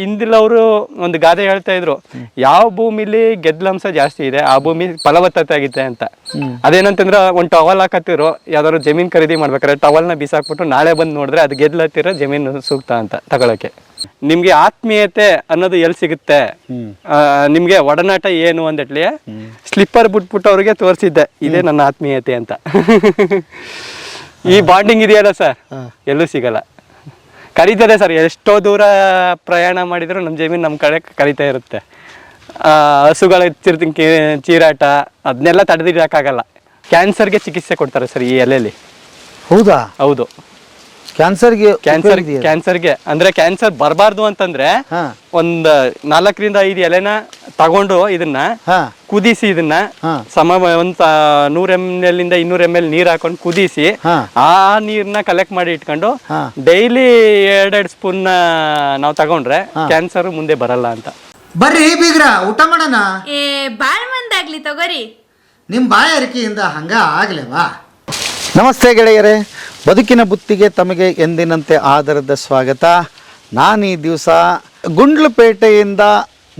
ಹಿಂದಿಲವರು ಒಂದು ಗಾದೆ ಹೇಳ್ತಾ ಇದ್ರು ಯಾವ ಭೂಮಿಲಿ ಗೆದ್ಲಂಶ ಜಾಸ್ತಿ ಇದೆ ಆ ಭೂಮಿ ಫಲವತ್ತತೆ ಆಗಿದೆ ಅಂತ. ಅದೇನಂತಂದ್ರೆ ಒಂದು ಟವಲ್ ಹಾಕತ್ತಿರೋ ಯಾವ್ದಾದ್ರು ಜಮೀನ್ ಖರೀದಿ ಮಾಡ್ಬೇಕಾದ್ರೆ ಟವಲ್ನ ಬಿಸಾಕ್ಬಿಟ್ಟು ನಾಳೆ ಬಂದು ನೋಡಿದ್ರೆ ಅದು ಗೆದ್ಲತ್ತಿರೋ ಜಮೀನು ಸೂಕ್ತ ಅಂತ ತಗೊಳಕ್ಕೆ. ನಿಮ್ಗೆ ಆತ್ಮೀಯತೆ ಅನ್ನೋದು ಎಲ್ಲಿ ಸಿಗುತ್ತೆ? ನಿಮ್ಗೆ ಒಡನಾಟ ಏನು ಅಂದಟ್ಲಿ ಸ್ಲಿಪ್ಪರ್ ಬಿಟ್ಬಿಟ್ಟು ಅವ್ರಿಗೆ ತೋರಿಸಿದ್ದೆ ಇದೇ ನನ್ನ ಆತ್ಮೀಯತೆ ಅಂತ. ಈ ಬಾಂಡಿಂಗ್ ಇದೆಯಲ್ಲ ಸರ್? ಎಲ್ಲೂ ಸಿಗಲ್ಲ. ಕರೀತದೆ ಸರ್ ಎಷ್ಟೋ ದೂರ ಪ್ರಯಾಣ ಮಾಡಿದ್ರು ನಮ್ಮ ಜಮೀನು ನಮ್ಮ ಕಡೆ ಕರೀತಾ ಇರುತ್ತೆ. ಹಸುಗಳ ಚಿರ್ತಿ ಚೀರಾಟ ಅದನ್ನೆಲ್ಲ ತಡೆದಿಡಕ್ಕಾಗಲ್ಲ ಕ್ಯಾನ್ಸರ್ಗೆ ಚಿಕಿತ್ಸೆ ಕೊಡ್ತಾರೆ ಸರ್ ಈ ಎಲೆಯಲ್ಲಿ ಹೌದಾ? ಹೌದು. ಕ್ಯಾನ್ಸರ್ಗೆ ಕ್ಯಾನ್ಸರ್ ಕ್ಯಾನ್ಸರ್ಗೆ ಅಂದ್ರೆ ಕ್ಯಾನ್ಸರ್ ಬರಬಾರ್ದು ಅಂತಂದ್ರೆ ಹಾ. ಒಂದ್ ನಾಲ್ಕರಿಂದ ಐದು ಎಲೆನ ತಗೊಂಡು ಇದನ್ನ ಹಾ. ಕುದಿಸಿ ಇದನ್ನ. ಸಮ ಒಂದ್ ನೂರ್ ಎಂ ಎಲ್ ಇಂದ ಇನ್ನೂರ್ ಎಂ ಎಲ್ ನೀರ್ ಹಾಕೊಂಡು ಕುದಿಸಿ ಆ ನೀರ್ನ ಕಲೆಕ್ಟ್ ಮಾಡಿ ಇಟ್ಕೊಂಡು ಡೈಲಿ ಎರಡೆರಡು ಸ್ಪೂನ್ ನಾವು ತಗೊಂಡ್ರೆ ಕ್ಯಾನ್ಸರ್ ಮುಂದೆ ಬರಲ್ಲ ಅಂತ. ಬರ್ರಿ ಬೀಗ್ರ ಊಟ ಮಾಡೋಣ? ಏ ಬಾಳ್ ಮಂದಾಗ್ಲಿ ತಗೋರಿ. ನಿಮ್ಮ ಬಾಯಾರಿಕೆಯಿಂದ ಹಂಗ ಆಗ್ಲೇವಾ? ನಮಸ್ತೆ ಗೆಳೆಯರೇ. ಬದುಕಿನ ಬುತ್ತಿಗೆ ತಮಗೆ ಎಂದಿನಂತೆ ಆಧಾರದ ಸ್ವಾಗತ. ನಾನು ಈ ದಿವಸ ಗುಂಡ್ಲುಪೇಟೆಯಿಂದ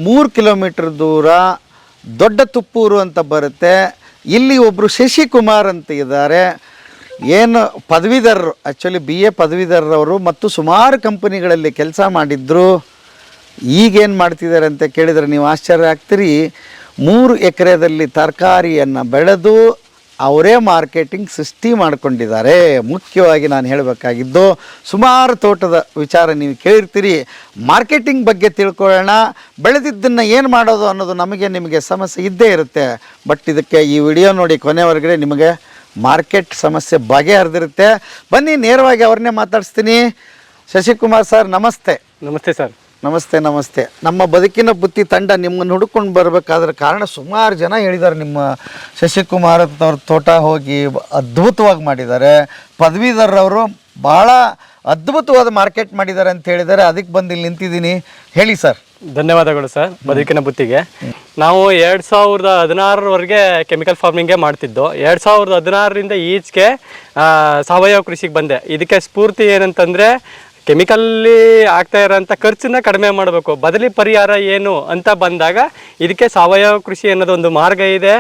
ಮೂರು ಕಿಲೋಮೀಟರ್ ದೂರ ದೊಡ್ಡ ತುಪ್ಪೂರು ಅಂತ ಬರುತ್ತೆ. ಇಲ್ಲಿ ಒಬ್ಬರು ಶಶಿಕುಮಾರ್ ಅಂತ ಇದ್ದಾರೆ. ಏನು ಪದವೀಧರರು ಆ್ಯಕ್ಚುಲಿ ಬಿ ಎ ಪದವೀಧರರವರು ಮತ್ತು ಸುಮಾರು ಕಂಪನಿಗಳಲ್ಲಿ ಕೆಲಸ ಮಾಡಿದ್ದರು ಈಗೇನು ಮಾಡ್ತಿದ್ದಾರೆ ಅಂತ ಕೇಳಿದರೆ ನೀವು ಆಶ್ಚರ್ಯ ಆಗ್ತೀರಿ. ಮೂರು ಎಕರೆದಲ್ಲಿ ತರಕಾರಿಯನ್ನು ಬೆಳೆದು ಅವರೇ ಮಾರ್ಕೆಟಿಂಗ್ ಸೃಷ್ಟಿ ಮಾಡಿಕೊಂಡಿದ್ದಾರೆ. ಮುಖ್ಯವಾಗಿ ನಾನು ಹೇಳಬೇಕಾಗಿದ್ದು, ಸುಮಾರು ತೋಟದ ವಿಚಾರ ನೀವು ಕೇಳಿರ್ತೀರಿ. ಮಾರ್ಕೆಟಿಂಗ್ ಬಗ್ಗೆ ತಿಳ್ಕೊಳ್ಳೋಣ. ಬೆಳೆದಿದ್ದನ್ನು ಏನು ಮಾಡೋದು ಅನ್ನೋದು ನಮಗೆ ನಿಮಗೆ ಸಮಸ್ಯೆ ಇದ್ದೇ ಇರುತ್ತೆ. ಬಟ್ ಇದಕ್ಕೆ ಈ ವಿಡಿಯೋ ನೋಡಿ ಕೊನೆವರೆಗೆ ನಿಮಗೆ ಮಾರ್ಕೆಟ್ ಸಮಸ್ಯೆ ಬಗೆಹರಿದಿರುತ್ತೆ. ಬನ್ನಿ, ನೇರವಾಗಿ ಅವ್ರನ್ನೇ ಮಾತಾಡಿಸ್ತೀನಿ. ಶಶಿಕುಮಾರ್ ಸರ್, ನಮಸ್ತೆ. ನಮಸ್ತೆ ಸರ್. ನಮಸ್ತೆ ನಮಸ್ತೆ. ನಮ್ಮ ಬದುಕಿನ ಬುತ್ತಿ ತಂಡ ನಿಮ್ಮನ್ನು ಹುಡುಕೊಂಡು ಬರಬೇಕಾದ್ರೆ ಕಾರಣ ಸುಮಾರು ಜನ ಹೇಳಿದ್ದಾರೆ. ನಿಮ್ಮ ಶಶಿಕುಮಾರ್ ಅವ್ರ ತೋಟ ಹೋಗಿ ಅದ್ಭುತವಾಗಿ ಮಾಡಿದ್ದಾರೆ. ಪದವೀಧರರವರು ಭಾಳ ಅದ್ಭುತವಾದ ಮಾರ್ಕೆಟ್ ಮಾಡಿದ್ದಾರೆ ಅಂತ ಹೇಳಿದ್ದಾರೆ. ಅದಕ್ಕೆ ಬಂದು ಇಲ್ಲಿ ನಿಂತಿದ್ದೀನಿ. ಹೇಳಿ ಸರ್. ಧನ್ಯವಾದಗಳು ಸರ್, ಬದುಕಿನ ಬುತ್ತಿಗೆ. ನಾವು ಎರಡು ಸಾವಿರದ ಹದಿನಾರರವರೆಗೆ ಕೆಮಿಕಲ್ ಫಾರ್ಮಿಂಗೇ ಮಾಡ್ತಿದ್ದು. ಎರಡು ಸಾವಿರದ ಹದಿನಾರರಿಂದ ಈಚೆಗೆ ಸಾವಯವ ಕೃಷಿಗೆ ಬಂದೆ. ಇದಕ್ಕೆ ಸ್ಫೂರ್ತಿ ಏನಂತಂದ್ರೆ ಕೆಮಿಕಲ್ಲಿ ಆಗ್ತಾ ಇರೋಂಥ ಖರ್ಚನ್ನ ಕಡಿಮೆ ಮಾಡಬೇಕು. ಬದಲಿ ಪರಿಹಾರ ಏನು ಅಂತ ಬಂದಾಗ ಇದಕ್ಕೆ ಸಾವಯವ ಕೃಷಿ ಅನ್ನೋದೊಂದು ಮಾರ್ಗ ಇದೆ.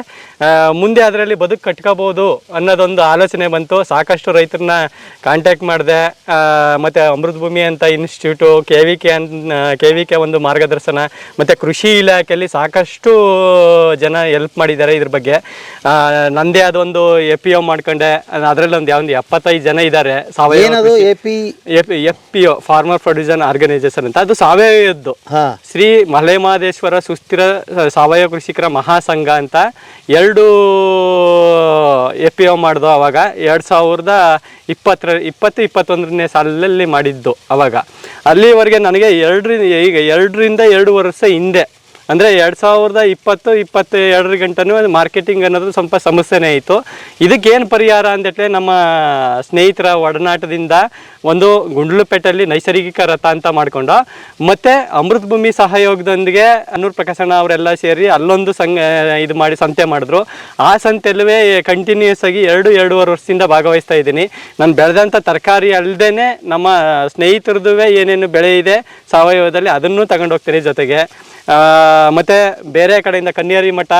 ಮುಂದೆ ಅದರಲ್ಲಿ ಬದುಕು ಕಟ್ಕೋಬೋದು ಅನ್ನೋದೊಂದು ಆಲೋಚನೆ ಬಂತು. ಸಾಕಷ್ಟು ರೈತರನ್ನ ಕಾಂಟ್ಯಾಕ್ಟ್ ಮಾಡಿದೆ. ಮತ್ತು ಅಮೃತ ಭೂಮಿ ಅಂತ ಇನ್ಸ್ಟಿಟ್ಯೂಟು ಕೆ ವಿ ಕೆ ಅನ್ ಕೆ ವಿ ಕೆ ಒಂದು ಮಾರ್ಗದರ್ಶನ ಮತ್ತು ಕೃಷಿ ಇಲಾಖೆಯಲ್ಲಿ ಸಾಕಷ್ಟು ಜನ ಹೆಲ್ಪ್ ಮಾಡಿದ್ದಾರೆ ಇದ್ರ ಬಗ್ಗೆ. ನಂದೇ ಅದೊಂದು ಎ ಪಿ ಒ ಮಾಡ್ಕೊಂಡೆ. ಅದರಲ್ಲಿ ಒಂದು ಯಾವೊಂದು ಎಪ್ಪತ್ತೈದು ಜನ ಇದ್ದಾರೆ ಸಾವಯವ A P F P O farmer producer organisation ಅಂತ. ಅದು ಸಾವಯವದ್ದು ಹಾಂ. ಶ್ರೀ ಮಲೆಮಹದೇಶ್ವರ ಸುಸ್ಥಿರ ಸಾವಯವ ಕೃಷಿಕರ ಮಹಾಸಂಘ ಅಂತ ಎರಡು ಎಫ್ ಪಿ ಓ ಮಾಡಿದೋ ಅವಾಗ ಎರಡು ಸಾವಿರದ ಇಪ್ಪತ್ತರ, ಇಪ್ಪತ್ತು ಇಪ್ಪತ್ತೊಂದರನೇ ಸಾಲಲ್ಲಿ ಮಾಡಿದ್ದು ಅವಾಗ. ಅಲ್ಲಿವರೆಗೆ ನನಗೆ ಎರಡರಿಂದ ಈಗ ಎರಡರಿಂದ ಎರಡು ವರ್ಷ ಹಿಂದೆ ಅಂದರೆ ಎರಡು ಸಾವಿರದ ಇಪ್ಪತ್ತು ಇಪ್ಪತ್ತು ಎರಡರ ಗಂಟನೂ ಮಾರ್ಕೆಟಿಂಗ್ ಅನ್ನೋದು ಸ್ವಲ್ಪ ಸಮಸ್ಯೆನೇ ಇತ್ತು ಇದಕ್ಕೇನು ಪರಿಹಾರ ಅಂದಟ್ಲೆ ನಮ್ಮ ಸ್ನೇಹಿತರ ಒಡನಾಟದಿಂದ ಒಂದು ಗುಂಡ್ಲುಪೇಟೆಯಲ್ಲಿ ನೈಸರ್ಗಿಕ ರಥ ಅಂತ ಮಾಡಿಕೊಂಡು. ಮತ್ತು ಅಮೃತ ಭೂಮಿ ಸಹಯೋಗದೊಂದಿಗೆ ಅನೂರ್ ಪ್ರಕಾಶಣ್ಣ ಅವರೆಲ್ಲ ಸೇರಿ ಅಲ್ಲೊಂದು ಸಂಘ, ಇದು ಮಾಡಿ ಸಂತೆ ಮಾಡಿದ್ರು. ಆ ಸಂತೆಯಲ್ಲೂ ಕಂಟಿನ್ಯೂಸ್ ಆಗಿ ಎರಡು, ಎರಡೂವರೆ ವರ್ಷದಿಂದ ಭಾಗವಹಿಸ್ತಾ ಇದ್ದೀನಿ. ನಾನು ಬೆಳೆದಂಥ ತರಕಾರಿ ಅಲ್ಲದೇ ನಮ್ಮ ಸ್ನೇಹಿತರದ್ದು ಏನೇನು ಬೆಳೆ ಇದೆ ಸಾವಯವದಲ್ಲಿ ಅದನ್ನು ತಗೊಂಡೋಗ್ತೀನಿ ಜೊತೆಗೆ. ಮತ್ತೆ ಬೇರೆ ಕಡೆಯಿಂದ ಕನ್ಯಾರಿ ಮಠ,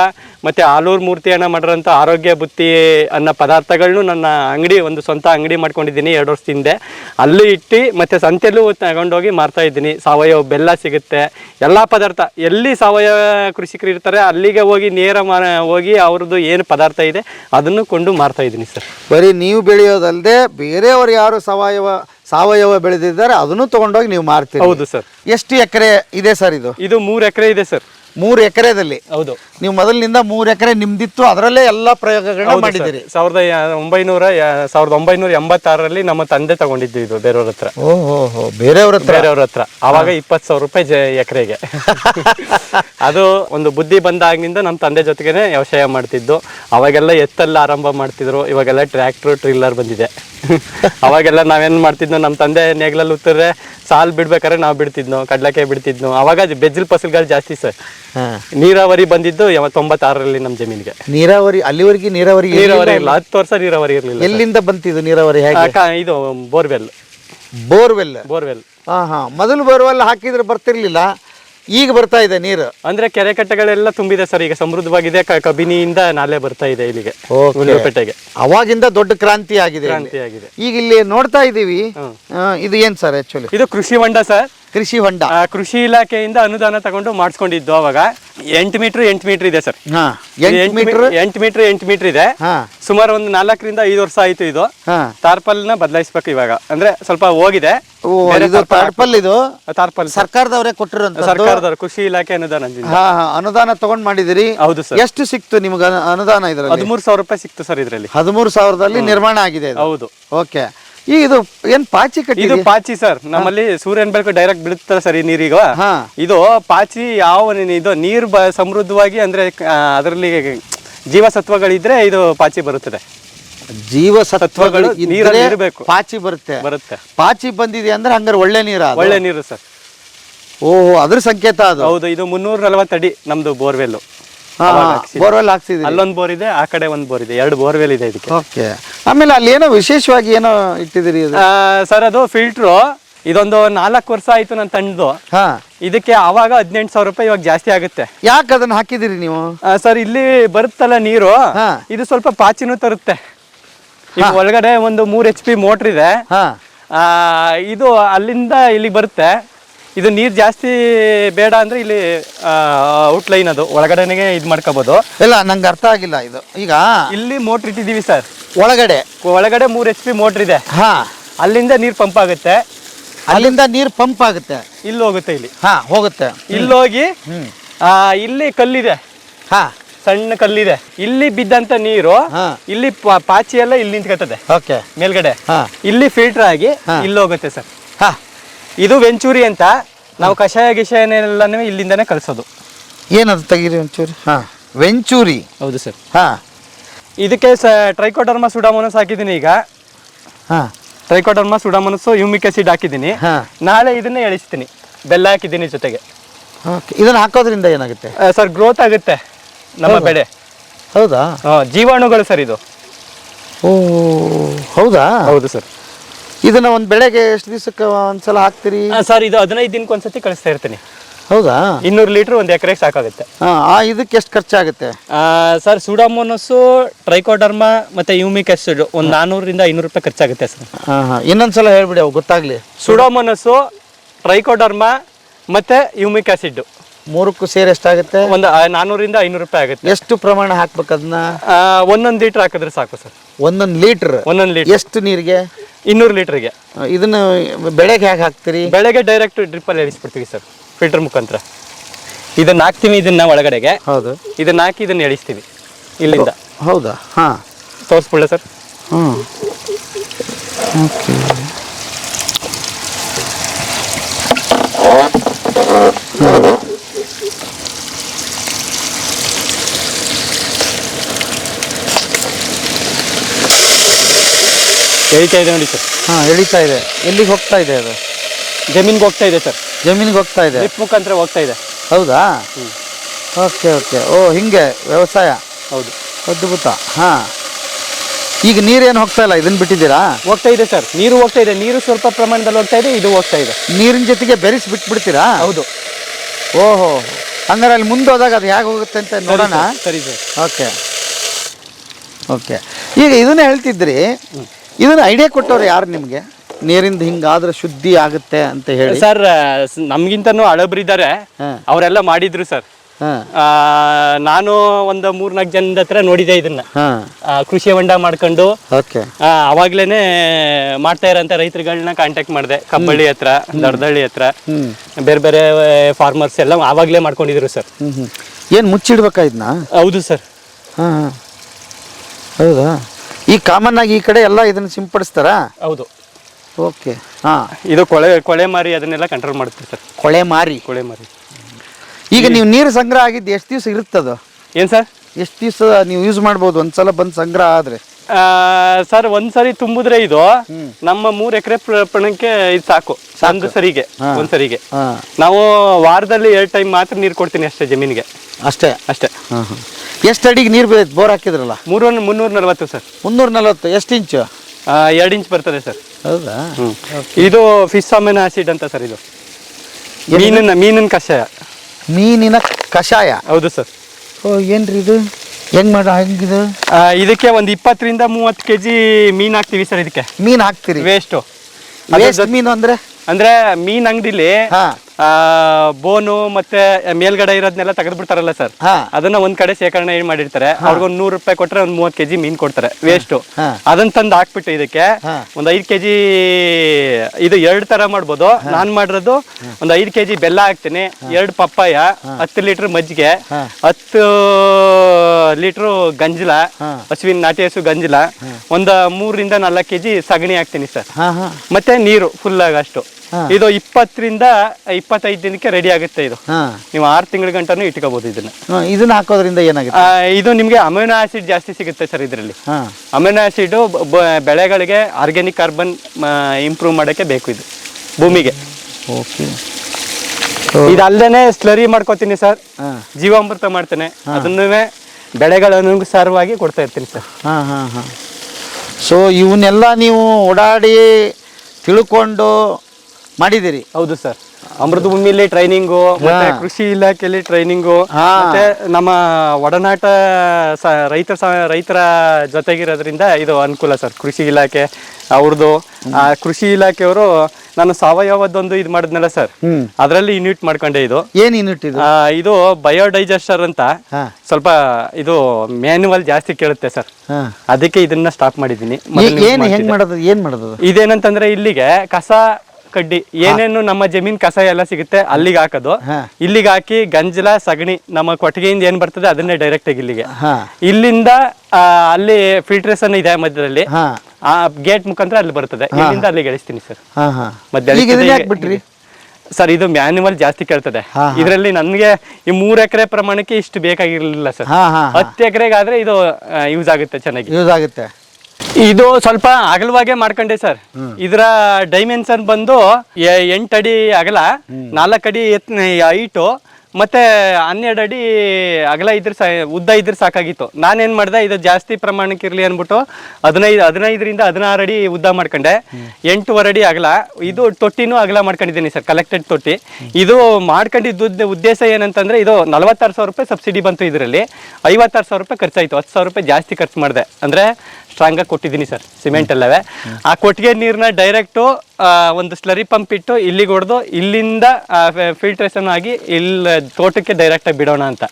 ಮತ್ತೆ ಆಲೂರು ಮೂರ್ತಿಯನ್ನು ಮಾಡಿರೋಂಥ ಆರೋಗ್ಯ ಬುತ್ತಿ ಅನ್ನೋ ಪದಾರ್ಥಗಳನ್ನೂ ನನ್ನ ಅಂಗಡಿ, ಒಂದು ಸ್ವಂತ ಅಂಗಡಿ ಮಾಡ್ಕೊಂಡಿದ್ದೀನಿ ಎರಡು ವರ್ಷ ಹಿಂದೆ. ಅಲ್ಲಿ ಇಟ್ಟು ಮತ್ತೆ ಸಂತೆಯಲ್ಲೂ ತಗೊಂಡೋಗಿ ಮಾರ್ತಾ ಇದ್ದೀನಿ. ಸಾವಯವ ಬೆಲ್ಲ ಸಿಗುತ್ತೆ. ಎಲ್ಲ ಪದಾರ್ಥ, ಎಲ್ಲಿ ಸಾವಯವ ಕೃಷಿಕರು ಇರ್ತಾರೆ, ಅಲ್ಲಿಗೆ ಹೋಗಿ ನೇರ ಹೋಗಿ ಅವ್ರದ್ದು ಏನು ಪದಾರ್ಥ ಇದೆ, ಅದನ್ನು ಕೊಂಡು ಮಾರ್ತಾ ಇದ್ದೀನಿ ಸರ್. ಬರೀ ನೀವು ಬೆಳೆಯೋದಲ್ಲದೆ ಬೇರೆಯವರು ಯಾರು ಸಾವಯವ ಸಾವಯವ ಬೆಳೆದಿದ್ದಾರೆ ಅದನ್ನು ತಗೊಂಡೋಗಿ ನೀವು ಮಾರ್ತೀರಿ. ಹೌದು ಸರ್. ಎಷ್ಟು ಎಕರೆ ಇದೆ ಸರ್ ಇದು? ಇದು ಮೂರು ಎಕರೆ ಇದೆ ಸರ್. ಮೂರು ಎಕರೆದಲ್ಲಿ. ಹೌದು. ನೀವು ಮೊದಲಿನಿಂದ ಮೂರು ಎಕರೆ ನಿಮ್ದಿತ್ತು ಅದರಲ್ಲೇ ಎಲ್ಲ ಪ್ರಯೋಗಗಳನ್ನ ಮಾಡಿದ್ದೀರಿ. ಸಾವಿರದ ಒಂಬೈನೂರ ಸಾವಿರದ ಒಂಬೈನೂರ ಎಂಬತ್ತಾರರಲ್ಲಿ ನಮ್ಮ ತಂದೆ ತಗೊಂಡಿದ್ದು ಇದು ಬೇರೆಯವ್ರ ಹತ್ರ. ಓಹೋ ಬೇರೆಯವ್ರ ಹತ್ರ? ಬೇರೆಯವ್ರ ಹತ್ರ. ಅವಾಗ ಇಪ್ಪತ್ತು ಸಾವಿರ ರೂಪಾಯಿ ಜ ಎಕರೆಗೆ. ಅದು ಒಂದು ಬುದ್ಧಿ ಬಂದಾಗಿನಿಂದ ನಮ್ಮ ತಂದೆ ಜೊತೆಗೇನೆ ವ್ಯವಸಾಯ ಮಾಡ್ತಿದ್ದು. ಅವಾಗೆಲ್ಲ ಎತ್ತಲ್ಲ ಆರಂಭ ಮಾಡ್ತಿದ್ರು. ಇವಾಗೆಲ್ಲ ಟ್ರ್ಯಾಕ್ಟ್ರು ಟ್ರಿಲ್ಲರ್ ಬಂದಿದೆ. ಅವಾಗೆಲ್ಲ ನಾವೇನು ಮಾಡ್ತಿದ್ನೋ ನಮ್ಮ ತಂದೆ ನೇಗ್ಲಲ್ಲಿ ಉತ್ತರೆ ಸಾಲ್ ಬಿಡ್ಬೇಕಾದ್ರೆ ನಾವು ಬಿಡ್ತಿದ್ನೋ ಕಡ್ಲಕಾಯಿ ಬಿಡ್ತಿದ್ನೋ. ಅವಾಗ ಬೆಜ್ಜಲ್ ಫಸಲ್ಗಳು ಜಾಸ್ತಿ ಸರ್. ನೀರಾವರಿ ಬಂದಿದ್ದು ತೊಂಬತ್ತಾರರಲ್ಲಿ ನಮ್ಮ ಜಮೀನಿಗೆ. ನೀರಾವರಿ ಅಲ್ಲಿವರೆಗೆ ನೀರಾವರಿ ನೀರಾವರಿ ಇಲ್ಲ ಹತ್ತು ವರ್ಷ ನೀರಾವರಿ ಇರಲಿಲ್ಲ ಎಲ್ಲಿಂದ ಬಂತಿದ್ದು ನೀರಾವರಿ ಹೇಗೆ? ಇದು ಬೋರ್ವೆಲ್. ಬೋರ್ವೆಲ್. ಬೋರ್ವೆಲ್. ಹಾ ಹಾ. ಮೊದಲು ಬೋರ್ವೆಲ್ ಹಾಕಿದ್ರೆ ಬರ್ತಿರ್ಲಿಲ್ಲ ಈಗ ಬರ್ತಾ ಇದೆ ನೀರು. ಅಂದ್ರೆ ಕೆರೆ ಕಟ್ಟೆಗಳೆಲ್ಲ ತುಂಬಿದೆ ಸರ್ ಈಗ ಸಮೃದ್ಧವಾಗಿದೆ ಕಬಿನಿಯಿಂದ ನಾಲೆ ಬರ್ತಾ ಇದೆ ಇಲ್ಲಿಗೆ ಪೇಟೆಗೆ ಗುಂಡ್ಲುಪೇಟೆಗೆ ಅವಾಗಿಂದ ದೊಡ್ಡ ಕ್ರಾಂತಿ ಆಗಿದೆ ಕ್ರಾಂತಿ ಆಗಿದೆ ಈಗ ಇಲ್ಲಿ ನೋಡ್ತಾ ಇದೀವಿ. ಇದು ಏನ್ ಸರ್ ಆಕ್ಚುಲಿ ಇದು ಕೃಷಿ ಹೊಂಡ ಸರ್. ಕೃಷಿ ಹೊಂಡ. ಆ, ಕೃಷಿ ಇಲಾಖೆಯಿಂದ ಅನುದಾನ ತಗೊಂಡು ಮಾಡಿಸ್ಕೊಂಡಿದ್ದು ಅವಾಗ. ಎಂಟು ಮೀಟರ್ ಎಂಟು ಮೀಟರ್ ಇದೆ ಸರ್. ಹಾ ಎಂಟು ಮೀಟರ್? ಎಂಟು ಮೀಟರ್ ಎಂಟು ಮೀಟರ್ ಇದೆ. ಹಾ. ಸುಮಾರು ಒಂದು ನಾಲ್ಕರಿಂದ ಐದು ವರ್ಷ ಆಯ್ತು ಇದು. ಹಾ. ನ ಬದಲಾಯಿಸಬೇಕು ಇವಾಗ. ಅಂದ್ರೆ ಸ್ವಲ್ಪ ಹೋಗಿದೆ. ಓ ಇದು. ತಾರ್ಪಲ್ ಸರ್ಕಾರದವರೇ ಕೊಟ್ಟಿರೋಂತ ಸರ್ಕಾರದ ಕೃಷಿ ಇಲಾಖೆ ಅನುದಾನದಿಂದ. ಹಾ ಹಾ ಅನುದಾನ ತಗೊಂಡ್ ಮಾಡಿದಿರಿ. ಹೌದು ಸರ್. ಎಷ್ಟು ಸಿಕ್ತು ನಿಮ್ಗೆ ಅನು- ಅನುದಾನ ಇದರಲ್ಲಿ? ಹದಿಮೂರು ಸಾವಿರ ರೂಪಾಯಿ ಸಿಕ್ತು ಸರ್ ಇದರಲ್ಲಿ. ಹದಿಮೂರು ಸಾವಿರದಲ್ಲಿ ನಿರ್ಮಾಣ ಆಗಿದೆ ಇದು. ಹೌದು. ಓಕೆ. ಈಗ ಇದು ಏನ್ ಪಾಚಿ ಕಟ್ಟಿ ಇದು ಪಾಚಿ ಸರ್. ನಮ್ಮಲ್ಲಿ ಸೂರ್ಯನ ಬೆಳಕು ಡೈರೆಕ್ಟ್ ಬಿಡುತ್ತಾರೆ ಸರ್ ಈ ನೀರೀಗ. ಇದು ಪಾಚಿ ಯಾವ ಇದು ನೀರು ಸಮೃದ್ಧವಾಗಿ ಅಂದ್ರೆ ಅದರಲ್ಲಿ ಜೀವಸತ್ವಗಳಿದ್ರೆ ಇದು ಪಾಚಿ ಬರುತ್ತದೆ. ಜೀವಸತ್ವಗಳು ಸತ್ವಗಳು ನೀರಲ್ಲಿ ಇರ್ಬೇಕು. ಪಾಚಿ ಬರುತ್ತೆ. ಬರುತ್ತೆ. ಪಾಚಿ ಬಂದಿದೆ ಅಂದ್ರೆ ಹಂಗಾರೆ ಒಳ್ಳೆ ನೀರ ಒಳ್ಳೆ ನೀರು ಸರ್. ಓಹೋ ಅದ್ರ ಸಂಕೇತ ಅದು. ಹೌದು ಇದು ಮುನ್ನೂರ ನಲವತ್ತು ಅಡಿ ನಮ್ದು ಬೋರ್ವೆಲ್ ಹಾ ಬೋರ್ವೆಲ್ ಹಾಕ್ಸಿದ್ರಿ. ಅಲ್ಲೊಂದು ಬೋರ್ ಇದೆ ಆ ಕಡೆ ಒಂದು ಬೋರ್ ಇದೆ ಎರಡು ಬೋರ್ವೆಲ್ ಇದೆ ಇದಕ್ಕೆ. ಓಕೆ. ಆಮೇಲೆ ಅಲ್ಲಿ ಏನೋ ವಿಶೇಷವಾಗಿ ಏನೋ ಇಟ್ಟಿದ್ದೀರಿ ಸರ್ ಅದು ಫಿಲ್ಟ್ರು. ಇದೊಂದು ನಾಲ್ಕು ವರ್ಷ ಆಯ್ತು ನನ್ನ ತಂಡದು ಹಾ. ಇದಕ್ಕೆ ಆವಾಗ ಹದಿನೆಂಟು ಸಾವಿರ ರೂಪಾಯಿ ಇವಾಗ ಜಾಸ್ತಿ ಆಗುತ್ತೆ. ಯಾಕೆ ಅದನ್ನ ಹಾಕಿದಿರಿ ನೀವು? ಸರ್ ಇಲ್ಲಿ ಬರುತ್ತಲ್ಲ ನೀರು. ಇದು ಸ್ವಲ್ಪ ಪಾಚಿನೂ ತರುತ್ತೆ. ಈಗ ಒಳಗಡೆ ಒಂದು ಮೂರ್ ಎಚ್ ಪಿ ಮೋಟರ್ ಇದೆ. ಹಾ. ಇದು ಅಲ್ಲಿಂದ ಇಲ್ಲಿಗೆ ಬರುತ್ತೆ. ಇದು ನೀರು ಜಾಸ್ತಿ ಬೇಡ ಅಂದ್ರೆ ಇಲ್ಲಿ ಔಟ್ಲೈನ್ ಅದು. ಒಳಗಡೆನೆ ಇದು ಮಾಡ್ಕೋಬಹುದು ಇಲ್ಲ ನಂಗೆ ಅರ್ಥ ಆಗಿಲ್ಲ ಇದು. ಈಗ ಇಲ್ಲಿ ಮೋಟ್ರ್ ಇಟ್ಟಿದ್ದೀವಿ ಸರ್ ಒಳಗಡೆ. ಒಳಗಡೆ ಮೂರ್ ಎಚ್ ಪಿ ಮೋಟ್ರ್ ಇದೆ. ಹಾ. ಅಲ್ಲಿಂದ ನೀರು ಪಂಪ್ ಆಗುತ್ತೆ. ಅಲ್ಲಿಂದ ನೀರು ಪಂಪ್ ಆಗುತ್ತೆ. ಇಲ್ಲಿ ಹೋಗುತ್ತೆ ಇಲ್ಲಿ. ಹಾ ಹೋಗುತ್ತೆ. ಇಲ್ಲಿ ಹೋಗಿ ಆ, ಇಲ್ಲಿ ಕಲ್ಲಿದೆ. ಹಾ. ಸಣ್ಣ ಕಲ್ಲಿದೆ. ಇಲ್ಲಿ ಬಿದ್ದಂತ ನೀರು ಇಲ್ಲಿ ಪಾಚಿ ಎಲ್ಲ ಇಲ್ಲಿ ನಿಂತ್ಕೊತದೆ. ಓಕೆ. ಮೇಲ್ಗಡೆ. ಹಾ. ಇಲ್ಲಿ ಫಿಲ್ಟರ್ ಆಗಿ. ಇಲ್ಲಿ ಹೋಗುತ್ತೆ ಸರ್ ಹಾ. ಇದು ವೆಂಚೂರಿ ಅಂತ ನಾವು ಕಷಾಯ ಗಿಷಾಯನೆಲ್ಲನೂ ಇಲ್ಲಿಂದನೇ ಕಳಿಸೋದು. ಏನದು ತೆಗೀರಿ ವೆಂಚೂರಿ? ಹಾ. ವೆಂಚೂರಿ? ಹೌದು ಸರ್. ಹಾ. ಇದಕ್ಕೆ ಸ ಟ್ರೈಕೋಡರ್ಮಾ ಸುಡಾಮೋನಸ್ ಹಾಕಿದ್ದೀನಿ ಈಗ. ಹಾ. ಟ್ರೈಕೋಡರ್ಮಾ ಸುಡಾಮೋನಸ್ ಯೂಮಿಕ್ ಆಸಿಡ್ ಹಾಕಿದ್ದೀನಿ. ಹಾ. ನಾಳೆ ಇದನ್ನೇ ಎಳಿಸ್ತೀನಿ. ಬೆಲ್ಲ ಹಾಕಿದ್ದೀನಿ ಜೊತೆಗೆ. ಓಕೆ. ಇದನ್ನ ಹಾಕೋದ್ರಿಂದ ಏನಾಗುತ್ತೆ? ಸರ್ ಗ್ರೋತ್ ಆಗುತ್ತೆ ನಮ್ಮ ಬೆಳೆ. ಹೌದಾ? ಆ, ಜೀವಾಣುಗಳು ಸರ್ ಇದು. ಓ ಹೌದಾ? ಹೌದು ಸರ್. ಇದನ್ನ ಒಂದು ಬೆಳೆಗೆ ಎಷ್ಟು ದಿವಸಕ್ಕೆ ಒಂದ್ಸಲ ಹಾಕ್ತೀರಿ? ಸರ್ ಇದು ಹದಿನೈದು ದಿನಕ್ಕೆ ಒಂದ್ಸತಿ ಕಳಿಸ್ತಾ ಇರ್ತೀನಿ. ಹೌದಾ? ಇನ್ನೂರು ಲೀಟ್ರ್ ಒಂದು ಎಕರೆಗೆ ಸಾಕಾಗುತ್ತೆ. ಆ ಇದಕ್ಕೆ ಎಷ್ಟು ಖರ್ಚಾಗುತ್ತೆ? ಸರ್ ಸುಡಾಮೋನಸ್ಸು ಟ್ರೈಕೋಡರ್ಮ ಮತ್ತೆ ಯೂಮಿಕ್ ಆಸಿಡ್ ಒಂದು ನಾನ್ನೂರರಿಂದ ಐನೂರು ರೂಪಾಯಿ ಖರ್ಚಾಗುತ್ತೆ ಸರ್. ಇನ್ನೊಂದ್ಸಲ ಹೇಳ್ಬಿಡಿ ಅವು ಗೊತ್ತಾಗ್ಲಿ. ಸುಡಾಮೋನಸ್ಸು ಟ್ರೈಕೋಡರ್ಮಾ ಮತ್ತೆ ಯೂಮಿಕ್ ಆಸಿಡ್. ಮೂರಕ್ಕೂ ಸೇರಿ ಎಷ್ಟಾಗುತ್ತೆ ಒಂದು ನಾನೂರಿಂದ ಐನೂರು ರೂಪಾಯಿ ಆಗುತ್ತೆ. ಎಷ್ಟು ಪ್ರಮಾಣ ಹಾಕ್ಬೇಕು ಅದನ್ನ? ಒಂದೊಂದು ಲೀಟ್ರ್ ಹಾಕಿದ್ರೆ ಸಾಕು ಸರ್. ಒಂದೊಂದು ಲೀಟರ್ ಒಂದೊಂದು ಲೀಟರ್. ಎಷ್ಟು ನೀರಿಗೆ? ಇನ್ನೂರು ಲೀಟ್ರಿಗೆ. ಇದನ್ನ ಬೆಳೆಗೆ ಹೇಗೆ ಹಾಕ್ತೀರಿ? ಬೆಳೆಗೆ ಡೈರೆಕ್ಟ್ ಡ್ರಿಪ್ಪಲ್ಲಿ ಎಳಿಸ್ಬಿಡ್ತೀವಿ ಸರ್ ಫಿಲ್ಟರ್ ಮುಖಾಂತರ. ಇದನ್ನ ಹಾಕ್ತೀವಿ ಇದನ್ನ ಒಳಗಡೆಗೆ. ಹೌದು. ಇದನ್ನ ಹಾಕಿ ಇದನ್ನ ಎಳಿಸ್ತೀವಿ ಇಲ್ಲಿಂದ. ಹೌದಾ? ಹಾ. ತೋರಿಸ್ಬಿಡ ಸರ್. ಹ್ಞೂ ಓಕೆ ಎಳಿತಾ ಇದೆ ನೋಡಿ ಸರ್. ಹಾ ಎಳಿತಾ ಇದೆ. ಎಲ್ಲಿಗೆ ಹೋಗ್ತಾ ಇದೆ ಅದು? ಜಮೀನ್ಗೆ ಹೋಗ್ತಾ ಇದೆ ಸರ್. ಜಮೀನಿಗೆ ಹೋಗ್ತಾ ಇದೆ? ಡ್ರಿಪ್ ಮುಖಾಂತರ ಹೋಗ್ತಾ ಇದೆ. ಹೌದಾ? Okay okay. ಓ ಹಿಂಗೆ ವ್ಯವಸಾಯ? ಹೌದು. ಅದ್ಭುತ. ಹಾ. ಈಗ ನೀರೇನು ಹೋಗ್ತಾ ಇಲ್ಲ? ಇದನ್ನ ಬಿಟ್ಟಿದ್ದೀರಾ? ಹೋಗ್ತಾ ಇದೆ ಸರ್. ನೀರು ಹೋಗ್ತಾ ಇದೆ. ನೀರು ಸ್ವಲ್ಪ ಪ್ರಮಾಣದಲ್ಲಿ ಹೋಗ್ತಾ ಇದೆ ಇದು ಹೋಗ್ತಾ ಇದೆ. ನೀರಿನ ಜೊತೆಗೆ ಬೆರೆಸಿ ಬಿಟ್ಬಿಡ್ತೀರಾ? ಹೌದು. ಓಹೋ. ಹಂಗಾರೆ ಅಲ್ಲಿ ಮುಂದೆ ಹೋದಾಗ ಅದು ಹೇಗೆ ಹೋಗುತ್ತೆ ಅಂತ ನೋಡೋಣ? ಸರಿ. Sir okay. ಓಕೆ. ಈಗ ಇದನ್ನ ಹೇಳ್ತಿದ್ರಿ ಇದನ್ನ ಐಡಿಯಾ ಕೊಟ್ಟವ್ರು ಯಾರು ನಿಮಗೆ? ನೀರಿಂದ ಹಿಂಗಾದ್ರೆ ಶುದ್ಧಿ ಆಗುತ್ತೆ ಅಂತ ಹೇಳಿ. ಸರ್ ನಮ್ಗಿಂತನೂ ಹಳಬ್ರಿದ್ದಾರೆ. ಇದಾರೆ ಅವರೆಲ್ಲ ಮಾಡಿದ್ರು ಸರ್. ಆ, ನಾನು ಒಂದು ಮೂರ್ನಾಲ್ಕು ಜನದ ಹತ್ರ ನೋಡಿದೆ ಇದನ್ನ. ಹಾಂ. ಆ, ಕೃಷಿ ಹೊಂಡ ಮಾಡ್ಕೊಂಡು. ಓಕೆ. ಆ, ಅವಾಗ್ಲೇನೆ ಮಾಡ್ತಾ ಇರೋಂಥ ರೈತರುಗಳನ್ನ ಕಾಂಟ್ಯಾಕ್ಟ್ ಮಾಡಿದೆ. ಕಬ್ಬಳ್ಳಿ ಹತ್ರ ದೊಡ್ಡದಳ್ಳಿ ಹತ್ರ. ಬೇರೆ ಬೇರೆ ಫಾರ್ಮರ್ಸ್ ಎಲ್ಲ ಆವಾಗಲೇ ಮಾಡ್ಕೊಂಡಿದ್ರು ಸರ್. ಏನ್ ಮುಚ್ಚಿಡ್ಬೇಕಾ ಇದನ್ನ ಹೌದು ಸರ್. ಹಾಂ ಹಾಂ. ಹೌದಾ? ಈ ಕಾಮನ್ ಆಗಿ ಈ ಕಡೆ ಎಲ್ಲ ಇದನ್ನ ಸಿಂಪಡಿಸ್ತಾರಾ? ಹೌದು. ಓಕೆ ಹಾಂ. ಇದು ಕೊಳೆ ಕೊಳೆ ಮಾರಿ ಅದನ್ನೆಲ್ಲ ಕಂಟ್ರೋಲ್ ಮಾಡ್ತೀವಿ ಸರ್. ಕೊಳೆ ಮಾರಿ? ಕೊಳೆ ಮಾರಿ. ಈಗ ನೀವು ನೀರು ಸಂಗ್ರಹ ಆಗಿದ್ದು ಎಷ್ಟು ದಿವಸ ಇರುತ್ತದು? ಏನು ಸರ್? ಎಷ್ಟು ದಿವಸ ನೀವು ಯೂಸ್ ಮಾಡ್ಬೋದು? ಒಂದ್ಸಲ ಬಂದು ಸಂಗ್ರಹ ಆದರೆ. ಸರ್ ಒಂದ್ಸರಿ ತುಂಬಿದ್ರೆ ಇದು ನಮ್ಮ ಮೂರ್ ಎಕರೆ ಪ್ರಣಕ್ಕೆ ಇದು ಸಾಕು. ಒಂದು ಸರಿಗೆ ಒಂದ್ ಸರಿಗೆ. ನಾವು ವಾರದಲ್ಲಿ ಎರಡು ಟೈಮ್ ಮಾತ್ರ ನೀರು ಕೊಡ್ತೀನಿ ಅಷ್ಟೇ ಜಮೀನಿಗೆ. ಅಷ್ಟೇ? ಅಷ್ಟೇ. ಎಷ್ಟು ಅಡಿಗೆ ನೀರು ಬೋರ್ ಹಾಕಿದ್ರಲ್ಲ? ಮೂರು ಮುನ್ನೂರ ನಲ್ವತ್ತು ಸರ್. ಮುನ್ನೂರ ನಲ್ವತ್ತು ಎಷ್ಟು ಇಂಚು ಎರಡು ಇಂಚ್ ಬರ್ತದೆ ಸರ್. ಹೌದಾ? ಇದು ಫಿಶ್ ಅಮೆನ್ ಆಸಿಡ್ ಅಂತ ಸರ್ ಇದು. ಮೀನಿನ ಮೀನಿನ ಕಷಾಯ. ಮೀನಿನ ಕಷಾಯ. ಹೌದು ಸರ್. ಏನ್ರಿ ಇದು? ಹೆಂಗ್ ಮಾಡ ಹೆಂಗಿದು? ಆ, ಇದಕ್ಕೆ ಒಂದು ಇಪ್ಪತ್ತರಿಂದ ಮೂವತ್ತು ಕೆಜಿ ಮೀನ್ ಹಾಕ್ತಿವಿ ಸರ್ ಇದಕ್ಕೆ. ಮೀನ್ ಹಾಕ್ತೀರಿ? ವೇಸ್ಟು ವೇಸ್ಟ್ ಮೀನು ಅಂದ್ರೆ? ಅಂದ್ರೆ ಮೀನ್ ಅಂಗಡಿಲಿ ಹಾ. ಬೋನು ಮತ್ತೆ ಮೇಲ್ಗಡೆ ಇರೋದನ್ನೆಲ್ಲ ತೆಗೆದು ಬಿಡ್ತಾರಲ್ಲ ಸರ್ ಅದನ್ನ ಒಂದ್ ಕಡೆ ಶೇಖರಣೆ ಮಾಡಿರ್ತಾರೆ? ಅವ್ರಿಗೊಂದ್ ನೂರ್ ರೂಪಾಯಿ ಕೊಟ್ರೆ ಒಂದ್ ಮೂವತ್ ಕೆಜಿ ಮೀನ್ ಕೊಡ್ತಾರೆ ವೇಸ್ಟ್. ಅದನ್ನ ತಂದು ಹಾಕ್ಬಿಟ್ಟು ಇದಕ್ಕೆ. ಒಂದ್ ಐದ್ ಕೆಜಿ ಇದು ಎರಡ್ ತರ ಮಾಡ್ಬೋದು. ನಾನ್ ಮಾಡಿರೋದು ಒಂದ್ ಐದ್ ಕೆಜಿ ಬೆಲ್ಲ ಹಾಕ್ತೀನಿ ಎರಡ್ ಪಪ್ಪಾಯ ಹತ್ತು ಲೀಟರ್ ಮಜ್ಜಿಗೆ. ಹತ್ತು ಲೀಟರ್ ಗಂಜಲ. ಹಸುವಿನ ನಾಟಿ ಹಸು ಗಂಜಲ ಒಂದ್ ಮೂರರಿಂದ ನಾಲ್ಕು ಕೆಜಿ ಸಗಣಿ ಹಾಕ್ತೀನಿ ಸರ್. ಮತ್ತೆ ನೀರು ಫುಲ್ ಆಗಷ್ಟು ಅಷ್ಟು. ಇದು ಇಪ್ಪತ್ತರಿಂದ ಇಪ್ಪತ್ತೈದು ದಿನಕ್ಕೆ ರೆಡಿ ಆಗುತ್ತೆ ಇದು. ಹಾ. ನೀವು ಆರು ತಿಂಗಳ ಗಂಟನೂ ಇಟ್ಕೋಬಹುದು ಇದನ್ನ. ಇದನ್ನ ಹಾಕೋದ್ರಿಂದ ಏನಾಗುತ್ತೆ? ಆ, ಇದು ನಿಮಗೆ ಅಮೈನೋ ಆಸಿಡ್ ಜಾಸ್ತಿ ಸಿಗುತ್ತೆ ಸರ್ ಇದರಲ್ಲಿ. ಹಾ. ಅಮೈನೋ ಆಸಿಡ್ ಬೆಳೆಗಳಿಗೆ ಆರ್ಗ್ಯಾನಿಕ್ ಕಾರ್ಬನ್ ಇಂಪ್ರೂವ್ ಮಾಡೋಕ್ಕೆ ಬೇಕು ಇದು ಭೂಮಿಗೆ. ಓಕೆ. ಇದಲ್ದೇನೆ ಸ್ಲರಿ ಮಾಡ್ಕೋತೀನಿ ಸರ್. ಹಾಂ. ಜೀವಾಮೃತ ಮಾಡ್ತೇನೆ. ಅದನ್ನೂ ಬೆಳೆಗಳ ಅನುಸಾರವಾಗಿ ಕೊಡ್ತಾ ಇರ್ತೀನಿ ಸರ್. ಹಾ ಹಾ ಹಾ. ಸೊ ಇವನ್ನೆಲ್ಲ ನೀವು ಓಡಾಡಿ ತಿಳ್ಕೊಂಡು ಮಾಡಿದ್ದೀರಿ? ಹೌದು ಸರ್. ಅಮೃತ ಭೂಮಿಲಿ ಟ್ರೈನಿಂಗು ಮತ್ತೆ ಕೃಷಿ ಇಲಾಖೆಯಲ್ಲಿ ಟ್ರೈನಿಂಗು ಮತ್ತೆ ನಮ್ಮ ಒಡನಾಟ ರೈತರ ರೈತ ರೈತರ ಜೊತೆಗಿರೋದ್ರಿಂದ ಇದು ಅನುಕೂಲ ಸರ್. ಕೃಷಿ ಇಲಾಖೆ ಅವ್ರದ್ದು ಆ ಕೃಷಿ ಇಲಾಖೆಯವರು ನಾನು ಸಾವಯವದೊಂದು ಇದು ಮಾಡಿದ್ನಲ್ಲ ಸರ್. ಅದರಲ್ಲಿ ಯೂನಿಟ್ ಮಾಡ್ಕೊಂಡೆ ಇದು. ಏನ್ ಯೂನಿಟ್ ಇದು? ಇದು ಬಯೋಡೈಜೆಸ್ಟರ್ ಅಂತ. ಸ್ವಲ್ಪ ಇದು ಮ್ಯಾನ್ಯುವಲ್ ಜಾಸ್ತಿ ಕೇಳುತ್ತೆ ಸರ್. ಅದಕ್ಕೆ ಇದನ್ನ ಸ್ಟಾಪ್ ಮಾಡಿದ್ದೀನಿ. ಏನ್ ಏನ್ ಮಾಡೋದು ಇದೇನಂತಂದ್ರೆ ಇಲ್ಲಿಗೆ ಕಸ ಕಡ್ಡಿ ಏನೇನು ನಮ್ಮ ಜಮೀನ್ ಕಸ ಎಲ್ಲ ಸಿಗುತ್ತೆ ಅಲ್ಲಿಗೆ ಹಾಕೋದು. ಇಲ್ಲಿಗೆ ಹಾಕಿ ಗಂಜಲ ಸಗಣಿ ನಮ್ಮ ಕೊಟ್ಟಿಗೆಯಿಂದ ಏನ್ ಬರ್ತದೆ ಅದನ್ನೇ ಡೈರೆಕ್ಟ್ ಆಗಿ ಇಲ್ಲಿಗೆ. ಇಲ್ಲಿಂದ ಅಲ್ಲಿ ಫಿಲ್ಟ್ರೇಷನ್ ಇದೆ ಮಧ್ಯದಲ್ಲಿ. ಆ ಗೇಟ್ ಮುಖಾಂತರ ಅಲ್ಲಿ ಬರ್ತದೆ. ಇಲ್ಲಿಂದ ಅಲ್ಲಿಗೆ ಗಳಿಸ್ತೀನಿ ಸರ್ ಮಧ್ಯಾಹ್ನ ಸರ್ ಇದು ಮ್ಯಾನ್ಯುವಲ್ ಜಾಸ್ತಿ ಕೇಳ್ತದೆ. ಇದರಲ್ಲಿ ನನಗೆ ಈ ಮೂರ್ ಎಕರೆ ಪ್ರಮಾಣಕ್ಕೆ ಇಷ್ಟು ಬೇಕಾಗಿರ್ಲಿಲ್ಲ ಸರ್ ಹತ್ತು ಎಕರೆಗಾದ್ರೆ ಇದು ಯೂಸ್ ಆಗುತ್ತೆ ಚೆನ್ನಾಗಿ. ಯೂಸ್ ಆಗುತ್ತೆ. ಇದು ಸ್ವಲ್ಪ ಅಗಲವಾಗೆ ಮಾಡ್ಕೊಂಡೆ ಸರ್. ಇದರ ಡೈಮೆನ್ಷನ್ ಬಂದು ಎಂಟ್ ಅಡಿ ಅಗಲ ನಾಲ್ಕು ಅಡಿ ಎತ್ ಹೈಟು ಮತ್ತೆ ಹನ್ನೆರಡು ಅಡಿ ಅಗಲ ಇದ್ರೆ ಸಾ ಉದ್ದ ಇದ್ರೆ ಸಾಕಾಗಿತ್ತು. ನಾನೇನ್ ಮಾಡ್ದೆ ಇದು ಜಾಸ್ತಿ ಪ್ರಮಾಣಕ್ಕೆ ಇರ್ಲಿ ಅನ್ಬಿಟ್ಟು ಹದಿನೈದು ಹದಿನೈದರಿಂದ ಹದಿನಾರು ಅಡಿ ಉದ್ದ ಮಾಡ್ಕೊಂಡೆ. ಎಂಟೂವರೆ ಅಡಿ ಅಗಲ. ಇದು ತೊಟ್ಟಿನೂ ಅಗಲ ಮಾಡ್ಕೊಂಡಿದ್ದೀನಿ ಸರ್ ಕಲೆಕ್ಟೆಡ್ ತೊಟ್ಟಿ. ಇದು ಮಾಡ್ಕೊಂಡಿದ್ದ ಉದ್ದೇಶ ಏನಂತಂದ್ರೆ ಇದು ನಲವತ್ತಾರು ಸಾವಿರ ರೂಪಾಯಿ ಸಬ್ಸಿಡಿ ಬಂತು ಇದರಲ್ಲಿ. ಐವತ್ತಾರು ಸಾವಿರ ರೂಪಾಯಿ ಖರ್ಚಾಯಿತು. ಹತ್ತು ಸಾವಿರ ರೂಪಾಯಿ ಜಾಸ್ತಿ ಖರ್ಚು ಮಾಡಿದೆ. ಅಂದ್ರೆ ಸ್ಟ್ರಾಂಗ್ ಆಗಿ ಕೊಟ್ಟಿದ್ದೀನಿ ಸರ್ ಸಿಮೆಂಟ್ ಅಲ್ಲವೇ. ಆ ಕೊಟ್ಟಿಗೆ ನೀರನ್ನ ಡೈರೆಕ್ಟು ಒಂದು ಸ್ಲರಿ ಪಂಪ್ ಇಟ್ಟು ಇಲ್ಲಿಗೆ ಹೊಡೆದು ಇಲ್ಲಿಂದ ಫಿಲ್ಟ್ರೇಷನ್ ಆಗಿ ಇಲ್ಲಿ ತೋಟಕ್ಕೆ ಡೈರೆಕ್ಟ್ ಆಗಿ ಬಿಡೋಣ ಅಂತ.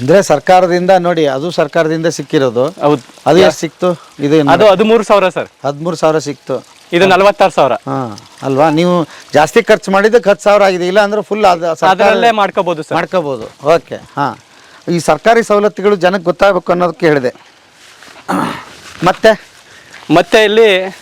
ಅಂದ್ರೆ ಸರ್ಕಾರದಿಂದ ನೋಡಿ ಅದು ಸರ್ಕಾರದಿಂದ ಸಿಕ್ಕಿರೋದು. ಹೌದು. ಅದು ಎಷ್ಟು ಸಿಕ್ತು? ಇದು ಅದು ಹದಿಮೂರು ಸಾವಿರ ಸರ್. ಹದಿಮೂರು ಸಾವಿರ ಸಿಕ್ತು. ಇದು ನಲವತ್ತಾರು ಸಾವಿರ. ಹಾ ಅಲ್ವಾ? ನೀವು ಜಾಸ್ತಿ ಖರ್ಚು ಮಾಡಿದ್ದು ಹತ್ತು ಸಾವಿರ ಆಗಿದೆ. ಇಲ್ಲ ಅಂದ್ರೆ ಫುಲ್ ಅದರಲ್ಲೇ ಮಾಡ್ಕೋಬಹುದು ಸರ್. ಮಾಡ್ಕೋಬೋದು. ಓಕೆ ಹಾ. ಈ ಸರ್ಕಾರಿ ಸವಲತ್ತುಗಳು ಜನಕ್ಕೆ ಗೊತ್ತಾಗಬೇಕು ಅನ್ನೋದಕ್ಕೆ ಹೇಳಿದೆ. ಮತ್ತೆ? ಮತ್ತೆ ಇಲ್ಲಿ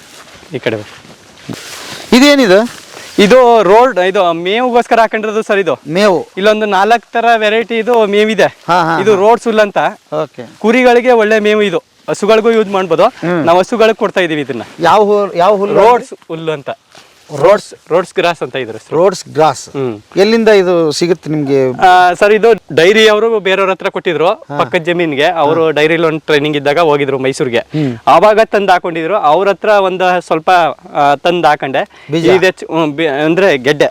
ಈ ಕಡೆ ಬನ್ನಿ. ಇದೇನಿದು? ಇದು ರೋಡ್ ಇದು ಮೇವುಗೋಸ್ಕರ ಹಾಕೊಂಡಿರೋದು ಸರ್ ಇದು. ಮೇವು. ಇಲ್ಲೊಂದು ನಾಲ್ಕು ತರ ವೆರೈಟಿ ಇದು ಮೇವಿದೆ. ಹಾ ಹಾ ಇದು ರೋಡ್ ಸುಲ್ ಅಂತ. ಓಕೆ. ಕುರಿಗಳಿಗೆ ಒಳ್ಳೆ ಮೇವು ಇದು. ಹಸುಗಳಿಗೂ ಯೂಸ್ ಮಾಡ್ಬೋದು. ನಾವು ಹಸುಗಳಿಗೆ ಕೊಡ್ತಾ ಇದೀವಿ ಇದನ್ನ. ಯಾವ ಹೂ- ಯಾವ ಹುಲ್ಲು? ರೋಡ್ಸ್ ಹುಲ್ಲು ಅಂತ. ರೋಡ್ಸ್ ರೋಡ್ಸ್ ಗ್ರಾಸ್ ಅಂತ ಇದ್ರೆ ರೋಡ್ಸ್ ಗ್ರಾಸ್ ಎಲ್ಲಿಂದ ಇದು ಸಿಗುತ್ತೆ ನಿಮ್ಗೆ? ಸರ್ ಇದು ಡೈರಿ ಅವರು ಬೇರೆಯವ್ರ ಹತ್ರ ಕೊಟ್ಟಿದ್ರು. ಪಕ್ಕದ ಜಮೀನ್ಗೆ. ಅವರು ಡೈರಿ ಲೋನ್ ಟ್ರೈನಿಂಗ್ ಇದ್ದಾಗ ಹೋಗಿದ್ರು ಮೈಸೂರಿಗೆ. ಆವಾಗ ತಂದು ಹಾಕೊಂಡಿದ್ರು. ಅವ್ರ ಹತ್ರ ಒಂದು ಸ್ವಲ್ಪ ತಂದು ಹಾಕೊಂಡೆ. ಅಂದ್ರೆ ಗೆಡ್ಡೆ.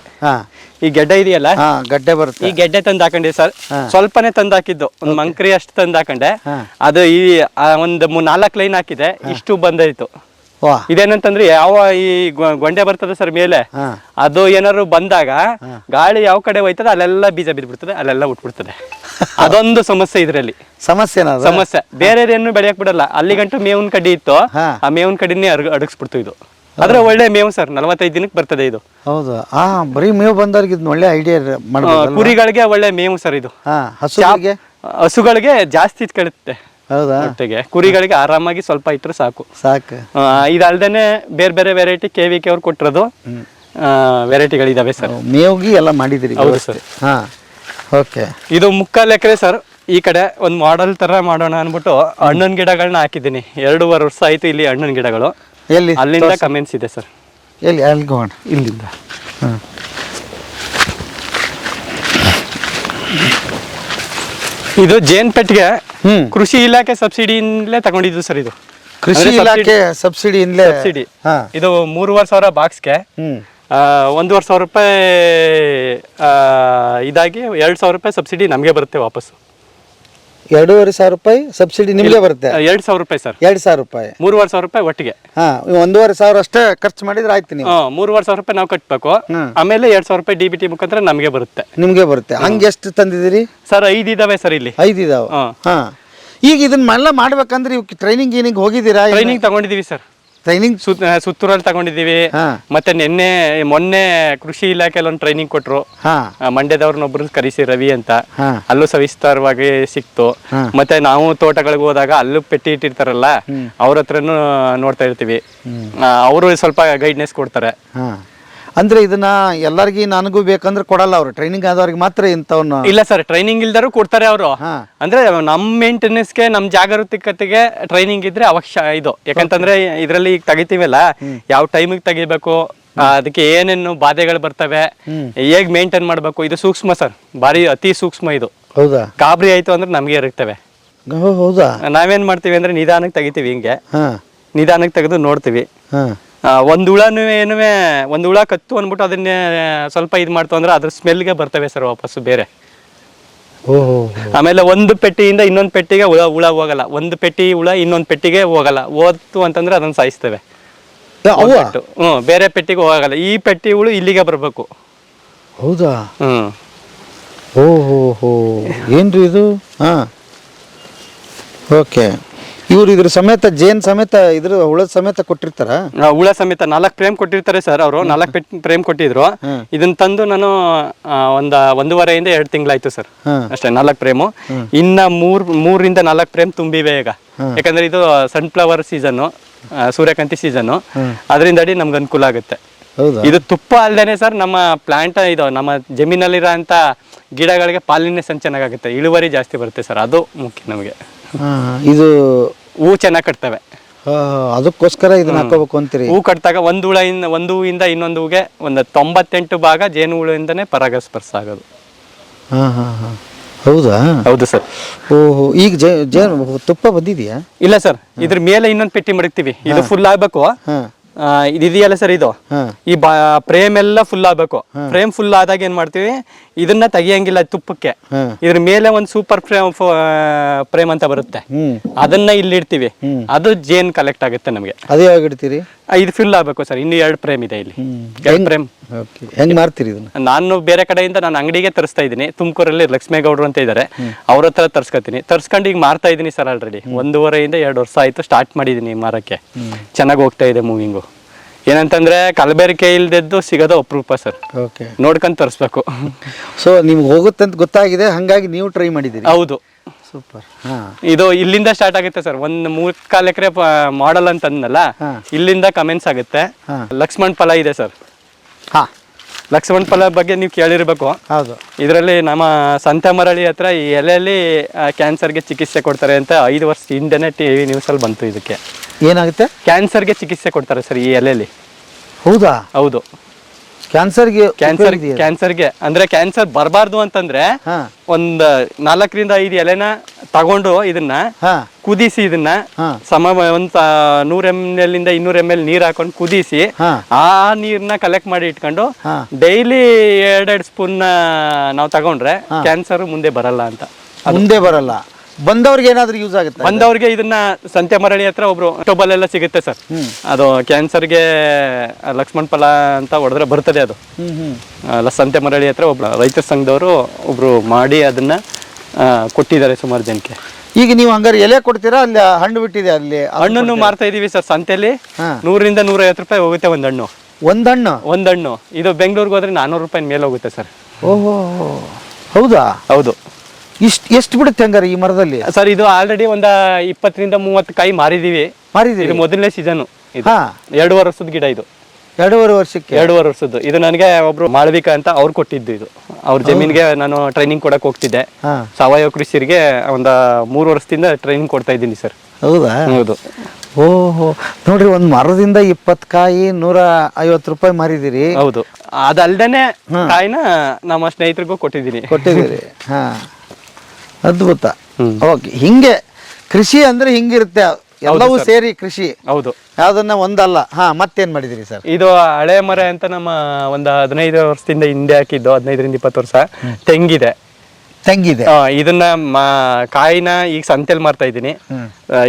ಈ ಗೆಡ್ಡೆ ಇದೆಯಲ್ಲ? ಗಡ್ಡೆ ಬರುತ್ತೆ. ಈ ಗೆಡ್ಡೆ ತಂದು ಹಾಕೊಂಡೆ ಸರ್. ಸ್ವಲ್ಪನೇ ತಂದು ಹಾಕಿದ್ದು. ಒಂದು ಮಂಕ್ರಿ ಅಷ್ಟು ತಂದು ಹಾಕೊಂಡೆ. ಅದು ಈ ಒಂದು ನಾಲ್ಕು ಲೈನ್ ಹಾಕಿದೆ. ಇಷ್ಟು ಬಂದಾಯ್ತು. ಇದೇನಂತಂದ್ರೆ ಯಾವ ಈ ಗೊಂಡೆ ಬರ್ತದೆ ಸರ್ ಮೇಲೆ ಅದು ಏನಾದ್ರು ಬಂದಾಗ ಗಾಳಿ ಯಾವ ಕಡೆ ಹೋಯ್ತದೆ ಅಲ್ಲೆಲ್ಲ ಬೀಜ ಬಿದ್ಬಿಡ್ತದೆ ಅಲ್ಲೆಲ್ಲ ಉಟ್ಬಿಡ್ತದೆ. ಅದೊಂದು ಸಮಸ್ಯೆ ಇದರಲ್ಲಿ. ಸಮಸ್ಯೆ ಸಮಸ್ಯೆ. ಬೇರೆದೇನು ಬೆಳೆಯಕ್ ಬಿಡಲ್ಲ. ಅಲ್ಲಿ ಗಂಟು ಮೇವಿನ ಕಡ್ಡಿ ಇತ್ತು. ಆ ಮೇವಿನ ಕಡ್ಡಿನೇ ಅರ್ಗ ಅಡಗಿಸ್ಬಿಡ್ತು ಇದು. ಆದ್ರೆ ಒಳ್ಳೆ ಮೇವು ಸರ್ ನಲವತ್ತೈದು ದಿನಕ್ಕೆ ಬರ್ತದೆ ಇದು. ಹೌದು. ಆ ಬರೀ ಮೇವು ಬಂದವ್ರಿಗೆ ಇದು ಒಳ್ಳೆ ಐಡಿಯಾ ಕುರಿಗಳಿಗೆ ಒಳ್ಳೆ ಮೇವು ಸರ್ ಇದು. ಹಸುಗಳಿಗೆ? ಹಸುಗಳಿಗೆ ಜಾಸ್ತಿ ಕೇಳುತ್ತೆ. ಹೌದಾ? ಹೊಟ್ಟೆಗೆ ಕುರಿಗಳಿಗೆ ಆರಾಮಾಗಿ ಸ್ವಲ್ಪ ಇಟ್ಟರೆ ಸಾಕು. ಸಾಕು. ಇದಲ್ದೇನೆ ಬೇರೆ ಬೇರೆ ವೆರೈಟಿ ಕೆ ವಿ ಕೆ ಅವ್ರು ಕೊಟ್ಟಿರೋದು ವೆರೈಟಿಗಳಿದಾವೆ ಸರ್. ಮೇವ್ಗಿ ಎಲ್ಲ ಮಾಡಿದಿರಿ ಹೌದು ಸರ್. ಹಾ ಓಕೆ. ಇದು ಮುಕ್ಕಾಲು ಎಕರೆ ಸರ್ ಈ ಕಡೆ ಒಂದು ಮಾಡೆಲ್ ತರ ಮಾಡೋಣ ಅನ್ಬಿಟ್ಟು ಹಣ್ಣಿನ ಗಿಡಗಳನ್ನ ಹಾಕಿದ್ದೀನಿ. ಎರಡೂವರೆ ವರ್ಷ ಆಯ್ತು ಇಲ್ಲಿ ಹಣ್ಣಿನ ಗಿಡಗಳು. ಎಲ್ಲಿ? ಅಲ್ಲಿಂದ ಕಮೆಂಟ್ಸ್ ಇದೆ ಸರ್. ಎಲ್ಲಿ? ಅಲ್ಲಿಗೆ ಹೋಗೋಣ. ಇಲ್ಲಿಂದ. ಹಾಂ ಇದು ಜೇನ್ ಪೆಟ್ಟಿಗೆ ಹ್ಮ್. ಕೃಷಿ ಇಲಾಖೆ ಸಬ್ಸಿಡಿಯಿಂದಲೇ ತಗೊಂಡಿದ್ದು ಸರ್ ಇದು. ಕೃಷಿ ಅಂದ್ರೆ ಇಲಾಖೆ ಸಬ್ಸಿಡಿ ಇಂದಲೇ ಸಬ್ಸಿಡಿ. ಹಾ. ಇದು ಮೂರುವರೆ ಸಾವಿರ ಬಾಕ್ಸ್ಗೆ. ಹ್ಮ್. ಒಂದೂವರೆ ಸಾವಿರ ರೂಪಾಯಿ ಆ, ಇದಾಗಿ ಎರಡು ಸಾವಿರ ರೂಪಾಯಿ ಸಬ್ಸಿಡಿ ನಮಗೆ ಬರುತ್ತೆ ವಾಪಸ್ಸು. ಎರಡೂವರೆ ಸಾವಿರ ರೂಪಾಯಿ ಸಬ್ಸಿಡಿ ನಿಮ್ಗೆ ಬರುತ್ತೆ. ಎರಡು ಸಾವಿರ ರೂಪಾಯಿ ಸರ್. ಎರಡು ಸಾವಿರ ರೂಪಾಯಿ. ಮೂರುವರೆ ಸಾವಿರ ರೂಪಾಯಿ ಒಟ್ಟಿಗೆ. ಹಾ ಒಂದೂವರೆ ಸಾವಿರ ಅಷ್ಟೇ ಖರ್ಚು ಮಾಡಿದ್ರೆ ಆಯ್ತು ನೀವು. ಹಾ, ಮೂರುವರೆ ಸಾವಿರ ರೂಪಾಯಿ ನಾವು ಕಟ್ಟಬೇಕು ಆಮೇಲೆ ಎರಡು ಸಾವಿರ ರೂಪಾಯಿ ಡಿ ಬಿ ಟಿ ಮುಖಾಂತರ ನಮಗೆ ಬರುತ್ತೆ. ನಿಮ್ಗೆ ಬರುತ್ತೆ. ಹಂಗೆ ಎಷ್ಟು ತಂದಿದ್ದೀರಿ? ಸರ್ ಐದು ಇದಾವೆ ಸರ್ ಇಲ್ಲಿ. ಐದು ಇದಾವೆ. ಹಾ. ಹಾ. ಈಗ ಇದನ್ನೆಲ್ಲ ಮಾಡ್ಬೇಕಂದ್ರೆ ಇವ್ ಟ್ರೈನಿಂಗ್ ಏನಿಗೆ ಹೋಗಿದ್ದೀರಾ? ಟ್ರೈನಿಂಗ್ ತಗೊಂಡಿದೀವಿ ಸರ್. ಟ್ರೈನಿಂಗ್ ಸುತ್ತ ಸುತ್ತೂರಲ್ಲಿ ತಗೊಂಡಿದ್ದೀವಿ. ಮತ್ತೆ ನಿನ್ನೆ ಮೊನ್ನೆ ಕೃಷಿ ಇಲಾಖೆಯಲ್ಲಿ ಒಂದು ಟ್ರೈನಿಂಗ್ ಕೊಟ್ರು. ಮಂಡ್ಯದವ್ರನ್ನೊಬ್ರು ಕರೆಸಿ ರವಿ ಅಂತ. ಅಲ್ಲೂ ಸವಿಸ್ತಾರವಾಗಿ ಸಿಕ್ತು. ಮತ್ತೆ ನಾವು ತೋಟಗಳಿಗೆ ಹೋದಾಗ ಅಲ್ಲೂ ಪೆಟ್ಟಿ ಇಟ್ಟಿರ್ತಾರಲ್ಲ ಅವ್ರ ಹತ್ರನೂ ನೋಡ್ತಾ ಇರ್ತೀವಿ. ಅವರು ಸ್ವಲ್ಪ ಗೈಡ್ನೆಸ್ ಕೊಡ್ತಾರೆ. ಅಂದ್ರೆ ಇದನ್ನ ಎಲ್ಲರಿಗೂ ನನಗೂ ಬೇಕಂದ್ರೆ ಕೊಡಲ್ಲ ಅವರು. ಟ್ರೈನಿಂಗ್ ಆದವ್ರಿಗೆ ಮಾತ್ರ ಇಂಥವನ್ನ ಇಲ್ಲ ಸರ್ ಟ್ರೈನಿಂಗ್ ಇಲ್ದಾರು ಕೊಡ್ತಾರೆ ಅವರು. ಅಂದ್ರೆ ನಮ್ಮ ಮೇಂಟೆನೆನ್ಸ್ಗೆ ನಮ್ಮ ಜಾಗರೂಕತೆಗೆ ಟ್ರೈನಿಂಗ್ ಇದ್ರೆ ಅವಶ್ಯ ಇದು. ಯಾಕಂತಂದ್ರೆ ಇದರಲ್ಲಿ ಈಗ ತೆಗಿತೀವಲ್ಲ ಯಾವ ಟೈಮಿಗೆ ತೆಗಿಬೇಕು ಅದಕ್ಕೆ ಏನೇನು ಬಾಧೆಗಳು ಬರ್ತವೆ ಹೇಗ್ ಮೇಂಟೈನ್ ಮಾಡ್ಬೇಕು ಇದು ಸೂಕ್ಷ್ಮ ಸರ್ ಬಾರಿ ಅತಿ ಸೂಕ್ಷ್ಮ ಇದು. ಹೌದಾ? ಗಾಬರಿ ಆಯ್ತು ಅಂದ್ರೆ ನಮಗೆ ಇರುತ್ತವೆ. ಹೌದಾ? ನಾವೇನ್ ಮಾಡ್ತೀವಿ ಅಂದ್ರೆ ನಿಧಾನಕ್ಕೆ ತೆಗಿತೀವಿ ಹಿಂಗೆ. ನಿಧಾನಕ್ಕೆ ತೆಗೆದು ನೋಡ್ತೀವಿ. ಒಂದ್ ಹುಳನು ಏನುವೆ ಒಂದು ಹುಳ ಕತ್ತು ಅಂದ್ಬಿಟ್ಟು ಅದನ್ನೇ ಸ್ವಲ್ಪ ಇದು ಮಾಡ್ತು ಅಂದ್ರೆ ಅದ್ರ ಸ್ಮೆಲ್ಗೆ ಬರ್ತವೆ ಸರ್ ವಾಪಸ್ಸು ಬೇರೆ. ಓಹೋ ಆಮೇಲೆ ಒಂದು ಪೆಟ್ಟಿಯಿಂದ ಇನ್ನೊಂದು ಪೆಟ್ಟಿಗೆ ಹುಳ ಹುಳ ಹೋಗಲ್ಲ. ಒಂದು ಪೆಟ್ಟಿ ಹುಳ ಇನ್ನೊಂದು ಪೆಟ್ಟಿಗೆ ಹೋಗಲ್ಲ. ಓದ್ತು ಅಂತಂದ್ರೆ ಅದನ್ನ ಸಾಯಿಸ್ತೇವೆ. ಹ್ಞೂ ಬೇರೆ ಪೆಟ್ಟಿಗೆ ಹೋಗಲ್ಲ. ಈ ಪೆಟ್ಟಿ ಹುಳು ಇಲ್ಲಿಗೆ ಬರಬೇಕು. ಹೌದಾ? ಹ್ಮ್ ಓ ಹೋ ಹೋ. ಏನ್ರಿ ಇದು? ಹಾ. ಓಕೆ. ಇವ್ರು ಇದ್ರ ಸಮೇತ ಜೇನ್ ಸಮೇತ ಇದ್ರ ಹುಳ ಸಮೇತ ಕೊಟ್ಟಿರ್ತಾರ? ಆ, ಹುಳ ಸಮೇತ ನಾಲ್ಕು ಪ್ರೇಮ್ ಕೊಟ್ಟಿರ್ತಾರೆ ಸರ್ ಅವರು. ನಾಲ್ಕು ಪ್ರೇಮ್ ಕೊಟ್ಟಿದ್ರು. ಇದನ್ನ ತಂದು ನಾನು ಒಂದ ಒಂದೂವರೆ ಒಂದೂವರೆಯಿಂದ ಎರಡು ತಿಂಗಳಾಯ್ತು ಸರ್. ಹಾ. ಅಷ್ಟೇ ನಾಲ್ಕು ಪ್ರೇಮು. ಇನ್ನ ಮೂರ್ ಮೂರಿಂದ ನಾಲ್ಕು ಪ್ರೇಮ್ ತುಂಬಿವೆ ಈಗ. ಯಾಕಂದ್ರೆ ಇದು ಸನ್ಫ್ಲವರ್ ಸೀಸನ್ ಸೂರ್ಯಕಾಂತಿ ಸೀಸನ್ ಅದರಿಂದ ಅಡಿ ನಮ್ಗೆ ಅನುಕೂಲ ಆಗುತ್ತೆ. ಹೌದಾ? ಇದು ತುಪ್ಪ ಅಲ್ಲದೇನೆ ಸರ್ ನಮ್ಮ ಪ್ಲಾಂಟ್ ಇದು ನಮ್ಮ ಜಮೀನಲ್ಲಿರೋ ಅಂತ ಗಿಡಗಳಿಗೆ ಪಾಲಿನೇಷನ್ ಚೆನ್ನಾಗಾಗುತ್ತೆ ಇಳುವರಿ ಜಾಸ್ತಿ ಬರುತ್ತೆ ಸರ್ ಅದು ಮುಖ್ಯ ನಮಗೆ. ಹಾ, ಇದು ಹೂ ಚೆನ್ನಾಗಿ ಕಟ್ತವೆ. ಅದಕ್ಕೋಸ್ಕರ ಇದನ್ನ ಹಾಕೋಬೇಕು ಅಂತೀರಿ? ಹೂ ಕಟ್ಟಿದಾಗ ಒಂದು ಹುಳದಿಂದ ಒಂದು ಹೂವಿಂದ ಇನ್ನೊಂದು ಹೂಗೆ ಒಂದು ತೊಂಬತ್ತೆಂಟು ಭಾಗ ಜೇನು ಹುಳಿಂದನೇ ಪರಾಗಸ್ಪರ್ಶ ಆಗೋದು. ಹಾ ಹಾ ಹಾ. ಹೌದಾ? ಹೌದು ಸರ್. ಓಹೋ ಈಗ ಜೇ ಜೇನು ತುಪ್ಪ ಬಂದಿದೆಯಾ? ಇಲ್ಲ ಸರ್ ಇದ್ರ ಮೇಲೆ ಇನ್ನೊಂದು ಪೆಟ್ಟಿ ಮಡಗ್ತೀವಿ. ಇದು ಫುಲ್ ಆಗ್ಬೇಕು. ಹಾ. ಆ, ಇದು ಇದೆಯಲ್ಲ ಸರ್ ಇದು? ಈ ಬಾ ಫ್ರೇಮ್ ಎಲ್ಲ ಫುಲ್ ಆಗ್ಬೇಕು. ಫ್ರೇಮ್ ಫುಲ್ ಆದಾಗ ಏನ್ ಮಾಡ್ತೀವಿ? ಇದನ್ನ ತೆಗಿಯಂಗಿಲ್ಲ ತುಪ್ಪಕ್ಕೆ. ಇದ್ರ ಮೇಲೆ ಒಂದು ಸೂಪರ್ ಫ್ರೇಮ್ ಫ್ರೇಮ್ ಅಂತ ಬರುತ್ತೆ. ಅದನ್ನ ಇಲ್ಲಿ ಇಡ್ತೀವಿ. ಅದು ಜೇನ್ ಕಲೆಕ್ಟ್ ಆಗುತ್ತೆ ನಮಗೆ. ಅದೇ ಯಾವಾಗ ಇಡ್ತೀರಿ ಇದು ಫಿಲ್ ಆಗ್ಬೇಕು ಸರ್. ಇನ್ನು ಎರಡು ಫ್ರೇಮ್ ಇದೆ ಇಲ್ಲಿ. ಎರಡು ಫ್ರೇಮ್ ಹೆಂಗ್ ಮಾರ್ತೀರಿ ಇದನ್ನ? ನಾನು ಬೇರೆ ಕಡೆಯಿಂದ ನಾನು ಅಂಗಡಿಗೆ ತರಿಸ್ತಾ ಇದ್ದೀನಿ. ತುಮಕೂರಲ್ಲಿ ಲಕ್ಷ್ಮೇಗೌಡರು ಅಂತ ಇದ್ದಾರೆ ಅವ್ರ ಹತ್ರ ತರ್ಸ್ಕೊತೀನಿ. ತರ್ಸ್ಕೊಂಡು ಈಗ ಮಾರ್ತಾ ಇದ್ದೀನಿ ಸರ್ ಆಲ್ರೆಡಿ ಒಂದೂವರೆಯಿಂದ ಎರಡು ವರ್ಷ ಆಯ್ತು ಸ್ಟಾರ್ಟ್ ಮಾಡಿದ್ದೀನಿ ಮಾರಕ್ಕೆ. ಚೆನ್ನಾಗಿ ಹೋಗ್ತಾ ಇದೆ ಮೂವಿಂಗು ಏನಂತಂದ್ರೆ ಕಲಬೆರಕೆ ಇಲ್ದದ್ದು ಸಿಗೋದು ಅಪರೂಪ ಸರ್. ಓಕೆ. ನೋಡ್ಕೊಂಡು ತರಿಸ್ಬೇಕು. ಸೊ ನಿಮ್ಗೆ ಹೋಗುತ್ತೆ ಅಂತ ಗೊತ್ತಾಗಿದೆ ಹಂಗಾಗಿ ನೀವು ಟ್ರೈ ಮಾಡಿದ್ದೀರಿ. ಹೌದು. ಸೂಪರ್ ಹಾ. ಇದು ಇಲ್ಲಿಂದ ಸ್ಟಾರ್ಟ್ ಆಗುತ್ತೆ ಸರ್. ಒಂದ್ ಮೂರ್ ಕಾಲ್ ಎಕರೆ ಮಾಡಲ್ ಅಂತ ಅಂದ್ನಲ್ಲ ಹಾ. ಇಲ್ಲಿಂದ ಕಮೆಂಟ್ಸ್ ಆಗುತ್ತೆ. ಲಕ್ಷ್ಮಣ್ ಫಲ ಇದೆ ಸರ್. ಹಾ. ಲಕ್ಷ್ಮಣ್ ಫಲ ಬಗ್ಗೆ ನೀವು ಕೇಳಿರ್ಬೇಕು. ಹೌದು. ಇದರಲ್ಲಿ ನಮ್ಮ ಸಂತ ಮರಳಿ ಹತ್ರ ಈ ಎಲೆಯಲ್ಲಿ ಕ್ಯಾನ್ಸರ್ಗೆ ಚಿಕಿತ್ಸೆ ಕೊಡ್ತಾರೆ ಅಂತ ಐದು ವರ್ಷ ಹಿಂದೆನೆ ಟಿ ವಿ ನ್ಯೂಸಲ್ಲಿ ಬಂತು ಇದಕ್ಕೆ. ಏನಾಗುತ್ತೆ? ಕ್ಯಾನ್ಸರ್ಗೆ ಚಿಕಿತ್ಸೆ ಕೊಡ್ತಾರೆ ಸರ್ ಈ ಎಲೆಯಲ್ಲಿ. ಹೌದಾ? ಹೌದು. ಕ್ಯಾನ್ಸರ್ಗೆ ಕ್ಯಾನ್ಸರ್ ಕ್ಯಾನ್ಸರ್ಗೆ ಅಂದ್ರೆ ಕ್ಯಾನ್ಸರ್ ಬರಬಾರ್ದು ಅಂತಂದ್ರೆ ಒಂದ್ ನಾಲ್ಕರಿಂದ ಐದು ಎಲೆನ ತಗೊಂಡು ಇದನ್ನ ಕುದಿಸಿ ಇದನ್ನ. ಸಮ ಒಂದ್ ನೂರ್ ಎಂ ಎಲ್ ಇಂದ ಇನ್ನೂರ್ ಎಂ ಎಲ್ ನೀರ್ ಹಾಕೊಂಡು ಕುದಿಸಿ ಆ ನೀರ್ನ ಕಲೆಕ್ಟ್ ಮಾಡಿ ಇಟ್ಕೊಂಡು ಡೈಲಿ ಡೈಲಿ ಎರಡೆರಡು ಸ್ಪೂನ್ ನಾವು ತಗೊಂಡ್ರೆ ಕ್ಯಾನ್ಸರ್ ಮುಂದೆ ಬರಲ್ಲ ಅಂತ. ಮುಂದೆ ಬರಲ್ಲ. ಬಂದವ್ರಿಗೆ ಏನಾದ್ರೂ ಯೂಸ್ ಆಗುತ್ತೆ ಬಂದವ್ರಿಗೆ ಇದನ್ನ ಸಂತೆ ಮರಳಿ ಹತ್ರ ಒಬ್ರು ಟೋಬಲ್ ಎಲ್ಲ ಸಿಗುತ್ತೆ ಸರ್. ಅದು ಕ್ಯಾನ್ಸರ್ಗೆ ಲಕ್ಷ್ಮಣ್ ಫಲ ಅಂತ ಹೊಡೆದ್ರೆ ಬರ್ತದೆ ಅದು. ಅಲ್ಲ ಸಂತೆ ಮರಳಿ ಹತ್ರ ಒಬ್ರು ರೈತ ಸಂಘದವರು ಒಬ್ರು ಮಾಡಿ ಅದನ್ನ ಕೊಟ್ಟಿದ್ದಾರೆ ಸುಮಾರು ಜನಕ್ಕೆ. ಈಗ ನೀವು ಹಂಗಾರೆ ಎಲೆ ಕೊಡ್ತೀರಾ? ಅಲ್ಲಿ ಹಣ್ಣು ಬಿಟ್ಟಿದೆ ಅಲ್ಲಿ ಹಣ್ಣನ್ನು ಮಾರ್ತಾ ಇದೀವಿ ಸರ್ ಸಂತೆಲಿ. ನೂರಿಂದ ನೂರೈವತ್ತು ರೂಪಾಯಿ ಹೋಗುತ್ತೆ ಒಂದ್ ಹಣ್ಣು ಒಂದ್ ಹಣ್ಣು ಒಂದ್ ಹಣ್ಣು ಇದು ಬೆಂಗಳೂರಿಗೆ ಹೋದ್ರೆ ನಾನೂರು ರೂಪಾಯಿ ಮೇಲೆ ಹೋಗುತ್ತೆ ಸರ್. ಓಹೋ. ಹೌದಾ? ಹೌದು. ಇಷ್ಟ್ ಎಷ್ಟು ಬಿಡುತ್ತೆ ಹಂಗಾರೆ ಈ ಮರದಲ್ಲಿ? ಸರ್ ಇದು ಆಲ್ರೆಡಿ ಒಂದ ಇಪ್ಪತ್ತರಿಂದ ಮೂವತ್ತು ಕಾಯಿ ಮಾರಿದೀವಿ. ಮಾರಿದೀವಿ ಇದು ಮೊದಲನೇ ಸೀಸನ್ ಇದು ಹಾ. ಎರಡೂವರೆ ವರ್ಷದ ಗಿಡ ಇದು. ಎರಡೂವರೆ ವರ್ಷಕ್ಕೆ? ಎರಡೂವರೆ ವರ್ಷದ್ದು. ಇದು ನನಗೆ ಒಬ್ರು ಮಾಳವಿಕ ಅಂತ ಅವ್ರು ಕೊಟ್ಟಿದ್ದು ಇದು. ಅವ್ರ ಜಮೀನ್ಗೆ ನಾನು ಟ್ರೈನಿಂಗ್ ಕೊಡಕ್ ಹೋಗ್ತಿದ್ದೆ. ಹಾ. ಸಾವಯವ ಕೃಷಿಯರಿಗೆ ಒಂದ ಮೂರು ವರ್ಷದಿಂದ ಟ್ರೈನಿಂಗ್ ಕೊಡ್ತಾ ಇದ್ದೀನಿ ಸರ್. ಹೌದಾ? ಹೌದು. ಓಹೋ. ನೋಡ್ರಿ ಒಂದ್ ಮರದಿಂದ ಇಪ್ಪತ್ತು ಕಾಯಿ ನೂರ ಐವತ್ತು ರೂಪಾಯಿ ಮಾರಿದಿರಿ. ಹೌದು. ಅದಲ್ದೇನೆ ಕಾಯಿನ ನಮ್ಮ ಸ್ನೇಹಿತರಿಗೂ ಕೊಟ್ಟಿದ್ದೀನಿ. ಕೊಟ್ಟಿದ್ದೀರಿ. ಹಾ. ಅದ್ಭುತ. ಓಕೆ ಹಿಂಗೆ ಕೃಷಿ ಅಂದ್ರೆ ಹಿಂಗಿರುತ್ತೆ. ಎಲ್ಲವೂ ಸೇರಿ. ಕೃಷಿ. ಹೌದು. ಯಾವ್ದನ್ನ ಒಂದಲ್ಲ. ಹಾ ಮತ್ತೇನ್ ಮಾಡಿದಿರಿ ಸರ್? ಇದು ಹಳೆ ಮರ ಅಂತ ನಮ್ಮ ಒಂದು ಹದಿನೈದು ವರ್ಷದಿಂದ ಹಿಂದೆ ಹಾಕಿದ್ದು ಹದಿನೈದರಿಂದ ಇಪ್ಪತ್ತು ವರ್ಷ. ತೆಂಗಿದೆ. ತೆಂಗಿದೆ. ಇದನ್ನ ಕಾಯಿನ ಈಗ ಸಂತೆಲ್ ಮಾರ್ತಾ ಇದ್ದೀನಿ.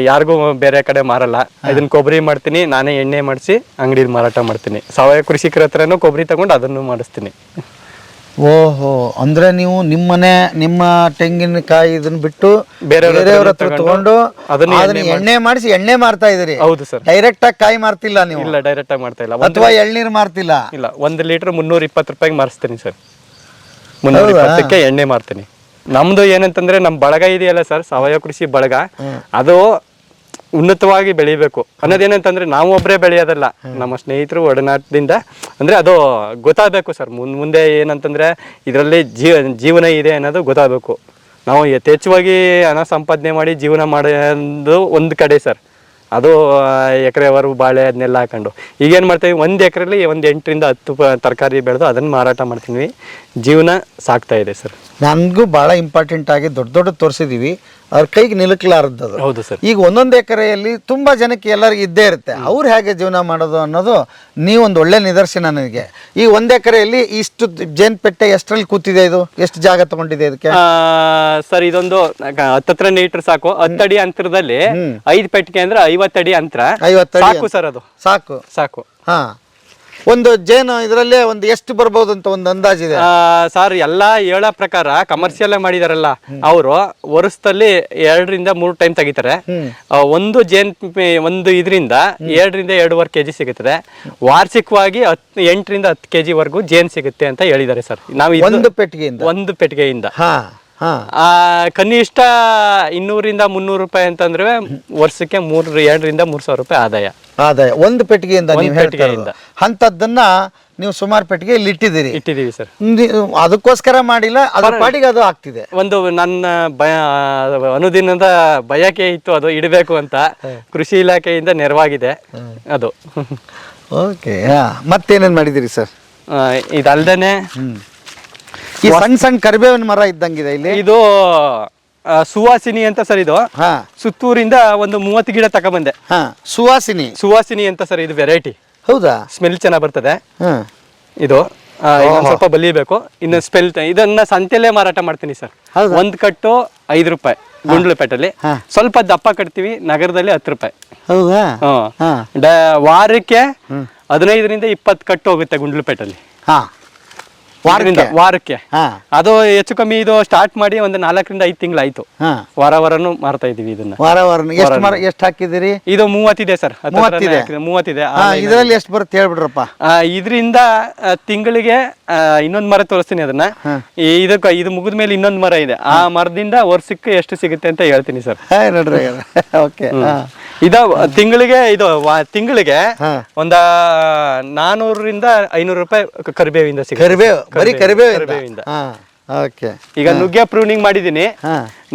ಯಾರಿಗೂ ಬೇರೆ ಕಡೆ ಮಾರಲ್ಲ. ಇದನ್ನ ಕೊಬ್ಬರಿ ಮಾಡ್ತೀನಿ ನಾನೇ ಎಣ್ಣೆ ಮಾಡಿಸಿ ಅಂಗಡಿಲಿ ಮಾರಾಟ ಮಾಡ್ತೀನಿ. ಸಾವಯವ ಕೃಷಿಕರ ಹತ್ರನೂ ಕೊಬ್ಬರಿ ತಗೊಂಡು ಅದನ್ನು ಮಾಡಿಸ್ತೀನಿ. ಓಹೋ ಅಂದ್ರೆ ನೀವು ನಿಮ್ಮನೆ ನಿಮ್ಮ ತೆಂಗಿನಕಾಯಿ ಇದನ್ನ ಬಿಟ್ಟು ಬೇರೆಯವ್ರ ಹತ್ರ ತಗೊಂಡು ಅದನ್ನ ಎಣ್ಣೆ ಮಾಡಿಸಿ. ಎಣ್ಣೆ ಮಾರ್ತಾ ಇದೀರಿ. ಹೌದು ಸರ್. ಡೈರೆಕ್ಟ್ ಆಗಿ ಕಾಯಿ ಮಾರ್ತಿಲ್ಲ ನೀವು. ಇಲ್ಲ ಡೈರೆಕ್ಟ್ ಆಗಿ ಮಾಡ್ತಾ ಇಲ್ಲ. ಅಥವಾ ಎಳ್ನೀರ್ ಮಾರ್ತಿಲ್ಲ. ಇಲ್ಲ ಒಂದು ಲೀಟರ್ ಮುನ್ನೂರ ಇಪ್ಪತ್ತು ರೂಪಾಯಿಗೆ ಮಾರಿಸ್ತೀನಿ ಸರ್. ಮುನ್ನೂರ ಇಪ್ಪತ್ತಕ್ಕೆ ಎಣ್ಣೆ ಮಾರ್ತೀನಿ. ನಮ್ದು ಏನಂತಂದ್ರೆ ನಮ್ ಬಳಗ ಇದೆಯಲ್ಲ ಸರ್ ಸಾವಯವ ಕೃಷಿ ಬಳಗ. ಅದು ಉನ್ನತವಾಗಿ ಬೆಳಿಬೇಕು. ಅನ್ನೋದೇನಂತಂದ್ರೆ ನಾವು ಒಬ್ಬರೇ ಬೆಳೆಯೋದಲ್ಲ. ನಮ್ಮ ಸ್ನೇಹಿತರು ಒಡನಾಟದಿಂದ, ಅಂದ್ರೆ ಅದು ಗೊತ್ತಾಗಬೇಕು ಸರ್. ಮುನ್, ಮುಂದೆ ಏನಂತಂದ್ರೆ ಇದರಲ್ಲಿ ಜೀವ, ಜೀವನ ಇದೆ ಅನ್ನೋದು ಗೊತ್ತಾಗಬೇಕು. ನಾವು ಯಥೇಚ್ಛವಾಗಿ ಹಣ ಸಂಪಾದನೆ ಮಾಡಿ ಜೀವನ ಮಾಡೋದು ಒಂದು ಕಡೆ ಸರ್. ಅದು ಎಕರೆವರೆಗೂ ಬಾಳೆ ಅದನ್ನೆಲ್ಲ ಹಾಕೊಂಡು. ಈಗೇನು ಮಾಡ್ತೀವಿ? ಒಂದು ಎಕರೆಲಿ ಒಂದು ಎಂಟರಿಂದ ಹತ್ತು ತರಕಾರಿ ಬೆಳೆದು ಅದನ್ನು ಮಾರಾಟ ಮಾಡ್ತೀವಿ ಜೀವನ ಸಾಕ್ತಾ ಇದೆ ಸರ್. ನನಗೂ ಭಾಳ ಇಂಪಾರ್ಟೆಂಟ್ ಆಗಿ ದೊಡ್ಡ ದೊಡ್ಡ ತೋರಿಸಿದೀವಿ. ಅವ್ರ ಕೈಗೆ ನಿಲುಕಲಾರದ್ದು ಹೌದು ಸರ್. ಈಗ ಒಂದೊಂದು ಎಕರೆಯಲ್ಲಿ ತುಂಬಾ ಜನಕ್ಕೆ ಎಲ್ಲರಿಗೂ ಇದ್ದೇ ಇರುತ್ತೆ. ಅವ್ರು ಹೇಗೆ ಜೀವನ ಮಾಡೋದು ಅನ್ನೋದು ಒಂದು ಒಳ್ಳೆ ನಿದರ್ಶನ ನನಗೆ ಈ ಒಂದ್ ಎಕರೆಯಲ್ಲಿ ಇಷ್ಟು ಜೇನ್ ಪೆಟ್ಟೆ ಎಷ್ಟರಲ್ಲಿ ಕೂತಿದೆ ಇದು? ಎಷ್ಟು ಜಾಗ ತಗೊಂಡಿದೆ ಇದಕ್ಕೆ? ಸರ್ ಇದೊಂದು ಹತ್ತತ್ರ ಮೀಟರ್ ಸಾಕು. ಹತ್ತಡಿ ಅಂತರದಲ್ಲಿ ಐದು ಪೆಟ್ಟಿಗೆ ಅಂದ್ರೆ ಐವತ್ತಡಿ ಅಂತರ. ಸಾಕು ಸರ್ ಅದು. ಸಾಕು. ಸಾಕು. ಹಾ. ಒಂದು ಜೇನು ಇದರಲ್ಲೇ ಒಂದು ಎಷ್ಟು ಬರ್ಬೋದು ಅಂತ ಒಂದು ಅಂದಾಜಿದೆ ಸರ್ ಎಲ್ಲ ಹೇಳೋ ಪ್ರಕಾರ ಕಮರ್ಷಿಯಲ್ ಮಾಡಿದಾರಲ್ಲ ಅವರು ವರ್ಷದಲ್ಲಿ ಎರಡರಿಂದ ಮೂರು ಟೈಮ್ ತೆಗಿತಾರೆ. ಒಂದು ಜೇನ್ ಒಂದು ಇದರಿಂದ ಎರಡರಿಂದ ಎರಡೂವರೆ ಕೆಜಿ ಸಿಗುತ್ತದೆ. ವಾರ್ಷಿಕವಾಗಿ ಹತ್ ಎಂಟರಿಂದ ಹತ್ತು ಕೆಜಿ ವರೆಗೂ ಜೇನ್ ಸಿಗುತ್ತೆ ಅಂತ ಹೇಳಿದ್ದಾರೆ ಸರ್. ನಾವು ಒಂದು ಪೆಟ್ಟಿಗೆಯಿಂದ? ಒಂದು ಪೆಟ್ಟಿಗೆಯಿಂದ. ಹಾ ಹಾ. ಆ, ಕನಿಷ್ಠ ಇನ್ನೂರಿಂದ ಮುನ್ನೂರು ರೂಪಾಯಿ ಅಂತಂದ್ರೆ ವರ್ಷಕ್ಕೆ ಮೂರು ಎರಡರಿಂದ ಮೂರು ಸಾವಿರ ರೂಪಾಯಿ ಆದಾಯ. ಆದಾಯ. ಒಂದು ಪೆಟ್ಟಿಗೆಯಿಂದ ನೀವು ಹೇಳ್ತಾ. ಇರೋದು. ಅಂಥದ್ದನ್ನ ನೀವು ಸುಮಾರು ಪೆಟ್ಟಿಗೆ ಇಲ್ಲಿ ಇಟ್ಟಿದ್ದೀರಿ. ಇಟ್ಟಿದ್ದೀವಿ ಸರ್. ಅದಕ್ಕೋಸ್ಕರ ಮಾಡಿಲ್ಲ ಅದರ ಪಾಡಿಗೆ ಅದು ಆಗ್ತಿದೆ. ಒಂದು ನನ್ನ ಭಯ ಅನುದಿನದ ಬಯಕೆ ಇತ್ತು ಅದು ಇಡಬೇಕು ಅಂತ. ಕೃಷಿ ಇಲಾಖೆಯಿಂದ ನೆರವಾಗಿದೆ. ಅದು. ಓಕೆ ಮತ್ತೇನೇನು ಮಾಡಿದ್ದೀರಿ ಸರ್? ಇದಲ್ದೇ ಈ ಸಣ್ಣ ಸಣ್ಣ ಕರಿಬೇವಿನ ಮರ ಇದ್ದಂಗಿದೆ ಇಲ್ಲಿ. ಇದು ಸುವಾಸಿನಿ ಅಂತ ಸರ್ ಇದು. ಹಾ. ಸುತ್ತೂರಿಂದ ಒಂದು ಮೂವತ್ತು ಗಿಡ ತಗೊಬಂದೆ ಹಾ ಸುವಾಸಿನಿ. ಸುವಾಸಿನಿ ಅಂತ ಸರ್ ಇದು ವೆರೈಟಿ ಹೌದಾ? ಸ್ಮೆಲ್ ಚೆನ್ನಾಗಿ ಬರ್ತದೆ. ಹಾ. ಇದು ಆ, ಇನ್ನೊಂದ್ ಸ್ವಲ್ಪ ಬಲಿಬೇಕು. ಇನ್ನು ಸ್ಮೆಲ್ ಇದನ್ನ ಸಂತೆಲೇ ಮಾರಾಟ ಮಾಡ್ತೀನಿ ಸರ್. ಹೌದಾ? ಒಂದ್ ಕಟ್ಟು ಐದು ರೂಪಾಯಿ ಗುಂಡ್ಲುಪೇಟಲ್ಲಿ ಹಾ. ಸ್ವಲ್ಪ ದಪ್ಪ ಕಟ್ತೀವಿ ನಗರದಲ್ಲಿ ಹತ್ತು ರೂಪಾಯಿ. ಹೌದಾ? ಹ್ಮ್. ಹಾ. ಡ- ವಾರಕ್ಕೆ ಹದಿನೈದರಿಂದ ಇಪ್ಪತ್ತು ಕಟ್ಟು ಹೋಗುತ್ತೆ ಗುಂಡ್ಲುಪೇಟಲ್ಲಿ ಹಾ. ವಾರದಿಂದ ವಾರಕ್ಕೆ. ಅದು ಹೆಚ್ಚು ಕಮ್ಮಿ ಇದು ಸ್ಟಾರ್ಟ್ ಮಾಡಿ ಒಂದು ನಾಲ್ಕರಿಂದ ಐದು ತಿಂಗಳಾಯ್ತು. ವಾರ ವಾರನು ಮಾರ್ತಾ ಇದೀವಿ ಇದನ್ನ. ವಾರ ವಾರ ಎಷ್ಟು ಮರ ಎಷ್ಟು ಹಾಕಿದಿರಿ ಇದು ಮೂವತ್ತಿದೆ ಸರ್. ಮೂವತ್ತಿದೆ? ಮೂವತ್ತಿದೆ ಇದರಲ್ಲಿ ಎಷ್ಟು ಬರುತ್ತೆ ಹೇಳ್ಬಿಡ್ರಪ್ಪ. ಇದರಿಂದ ತಿಂಗಳಿಗೆ ಇನ್ನೊಂದು ಮರ ತೋರಿಸ್ತೀನಿ ಅದನ್ನ. ಇದಕ್ಕ ಇದು ಮುಗಿದ ಮೇಲೆ ಇನ್ನೊಂದು ಮರ ಇದೆ. ಆ ಮರದಿಂದ ವರ್ಷಕ್ಕೆ ಎಷ್ಟು ಸಿಗುತ್ತೆ ಅಂತ ಹೇಳ್ತೀನಿ ಸರ್. ನೋಡ್ರಿ ಓಕೆ ಇದ ತಿಂಗಳಿಗೆ ಇದು ತಿಂಗಳಿಗೆ. ಒಂದ ನಾನೂರರಿಂದ ಐನೂರು ರೂಪಾಯಿ ಕರಿಬೇವಿಂದ ಸಿಗುತ್ತೆ. ಕರಿಬೇವು. ಬರೀ ಕರಿಬೇವು ಕರಿಬೇವಿಂದ. ಓಕೆ. ಈಗ ನುಗ್ಗೆ ಪ್ರೂನಿಂಗ್ ಮಾಡಿದೀನಿ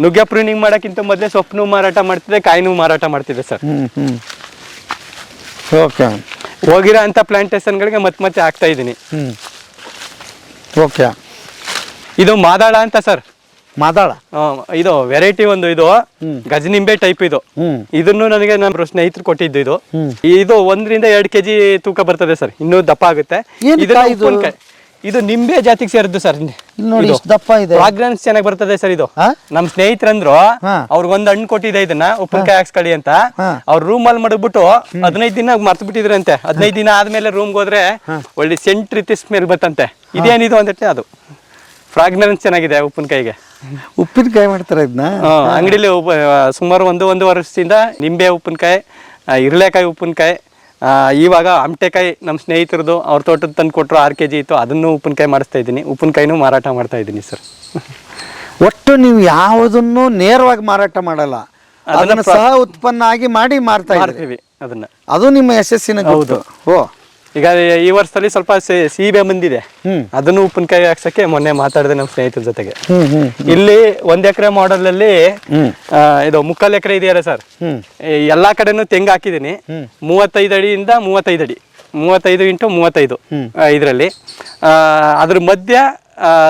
ನುಗ್ಗೆ ಪ್ರೂನಿಂಗ್ ಮಾಡಕ್ಕಿಂತ ಮೊದಲೇ ಸೊಪ್ಪು ಮಾರಾಟ ಮಾಡ್ತಿದ್ದೆ ಕಾಯಿನೂ ಮಾರಾಟ ಮಾಡ್ತಿದ್ದೆ ಸರ್. ಓಕೆ. ಹೋಗಿರೋ ಅಂತ ಪ್ಲಾಂಟೇಶನ್ಗಳಿಗೆ ಮತ್ತೆ ಮತ್ತೆ ಹಾಕ್ತಾ ಇದ್ದೀನಿ. ಓಕೆ. ಇದು ಮಾದಾಳ ಅಂತ ಸರ್. ಮಾತಾಡ ಇದು ವೆರೈಟಿ ಒಂದು ಇದು. ಗಜನಿಂಬೆ ಟೈಪ್ ಇದು. ಇದನ್ನು ನನಗೆ ನಮ್ಮ ಸ್ನೇಹಿತರು ಕೊಟ್ಟಿದ್ದು ಇದು. ಇದು ಒಂದರಿಂದ ಎರಡು ಕೆಜಿ ತೂಕ ಬರ್ತದೆ ಸರ್. ಇನ್ನೂ ದಪ್ಪ ಆಗುತ್ತೆ. ಇದು? ನಿಂಬೆ ಜಾತಿಗೆ ಸೇರಿದ್ದು ಸರ್. ಇಲ್ಲಿ ನೋಡಿ ಇಷ್ಟು ದಪ್ಪ ಇದೆ. ಫ್ರಾಗ್ರೆನ್ಸ್ ಚೆನ್ನಾಗಿ ಬರ್ತದೆ ಸರ್ ಇದು? ನಮ್ ಸ್ನೇಹಿತರಂದ್ರು. ಅವ್ರಿಗೊಂದು ಹಣ್ಣು ಕೊಟ್ಟಿದೆ ಇದನ್ನ ಉಪ್ಪಿನಕಾಯಿ ಹಾಕ್ಸ್ಕೊಳ್ಳಿ ಅಂತ. ಅವ್ರ ರೂಮ್ ಅಲ್ಲಿ ಮಡಗ್ಬಿಟ್ಟು ಹದಿನೈದು ದಿನ ಮರ್ತು ಬಿಟ್ಟಿದ್ರಂತೆ. ಹದಿನೈದು ದಿನ ಆದ್ಮೇಲೆ ರೂಮ್ ಹೋದ್ರೆ ಒಳ್ಳೆ ಸೆಂಟ್ ರೀತಿ ಸ್ಮೆಲ್ ಬರ್ತಂತೆ ಇದೇನಿದು ಅಂದಟ್ಟೆ ಅದು. ಫ್ರಾಗ್ರೆನ್ಸ್ ಚೆನ್ನಾಗಿದೆ ಉಪ್ಪಿನಕಾಯಿಗೆ. ಉಪ್ಪಿನಕಾಯಿ ಮಾಡ್ತಾರೆ ಇದನ್ನ ಅಂಗಡಿಲಿ ಸುಮಾರು ಒಂದು ಒಂದು ವರ್ಷದಿಂದ ನಿಂಬೆ ಉಪ್ಪಿನಕಾಯಿ ಇರ್ಲೆಕಾಯಿ ಉಪ್ಪಿನಕಾಯಿ ಇವಾಗ ಅಮಟೆಕಾಯಿ ನಮ್ಮ ಸ್ನೇಹಿತರದು ಅವ್ರ ತೋಟದ ತಂದು ಕೊಟ್ಟರು ಆರು ಕೆ ಜಿ ಇತ್ತು ಅದನ್ನು ಉಪ್ಪಿನಕಾಯಿ ಮಾಡಿಸ್ತಾ ಇದ್ದೀನಿ. ಉಪ್ಪಿನಕಾಯಿನೂ ಮಾರಾಟ ಮಾಡ್ತಾ ಇದ್ದೀನಿ ಸರ್. ಒಟ್ಟು ನೀವು ಯಾವುದನ್ನು ನೇರವಾಗಿ ಮಾರಾಟ ಮಾಡಲ್ಲ. ಅದನ್ನ ಸಹ ಉತ್ಪನ್ನ ಆಗಿ ಮಾಡಿ ಮಾರ್ತಾ ಇದ್ದೀವಿ ಅದನ್ನ. ಅದು ನಿಮ್ಮ ಯಶಸ್ಸಿನ ಹೌದು. ಓ. ಈಗ ಈ ವರ್ಷದಲ್ಲಿ ಸ್ವಲ್ಪ ಸೇ- ಸೀಬೆ ಬಂದಿದೆ. ಅದನ್ನು ಉಪ್ಪಿನಕಾಯಿ ಹಾಕ್ಸಕ್ಕೆ ಮೊನ್ನೆ ಮಾತಾಡಿದೆ ನಮ್ಮ ಸ್ನೇಹಿತರ ಜೊತೆಗೆ. ಇಲ್ಲಿ ಒಂದ್ ಎಕರೆ ಮಾಡಲ್ ಅಲ್ಲಿ. ಆ, ಇದು ಮುಕ್ಕಾಲ್ ಎಕರೆ ಇದೆಯಲ್ಲ ಸರ್? ಎಲ್ಲಾ ಕಡೆನೂ ತೆಂಗು ಹಾಕಿದೀನಿ ಮೂವತ್ತೈದು ಅಡಿಯಿಂದ ಮೂವತ್ತೈದು ಅಡಿ. ಮೂವತ್ತೈದು ಇಂಟು ಮೂವತ್ತೈದು ಇದರಲ್ಲಿ. ಅದ್ರ ಮಧ್ಯ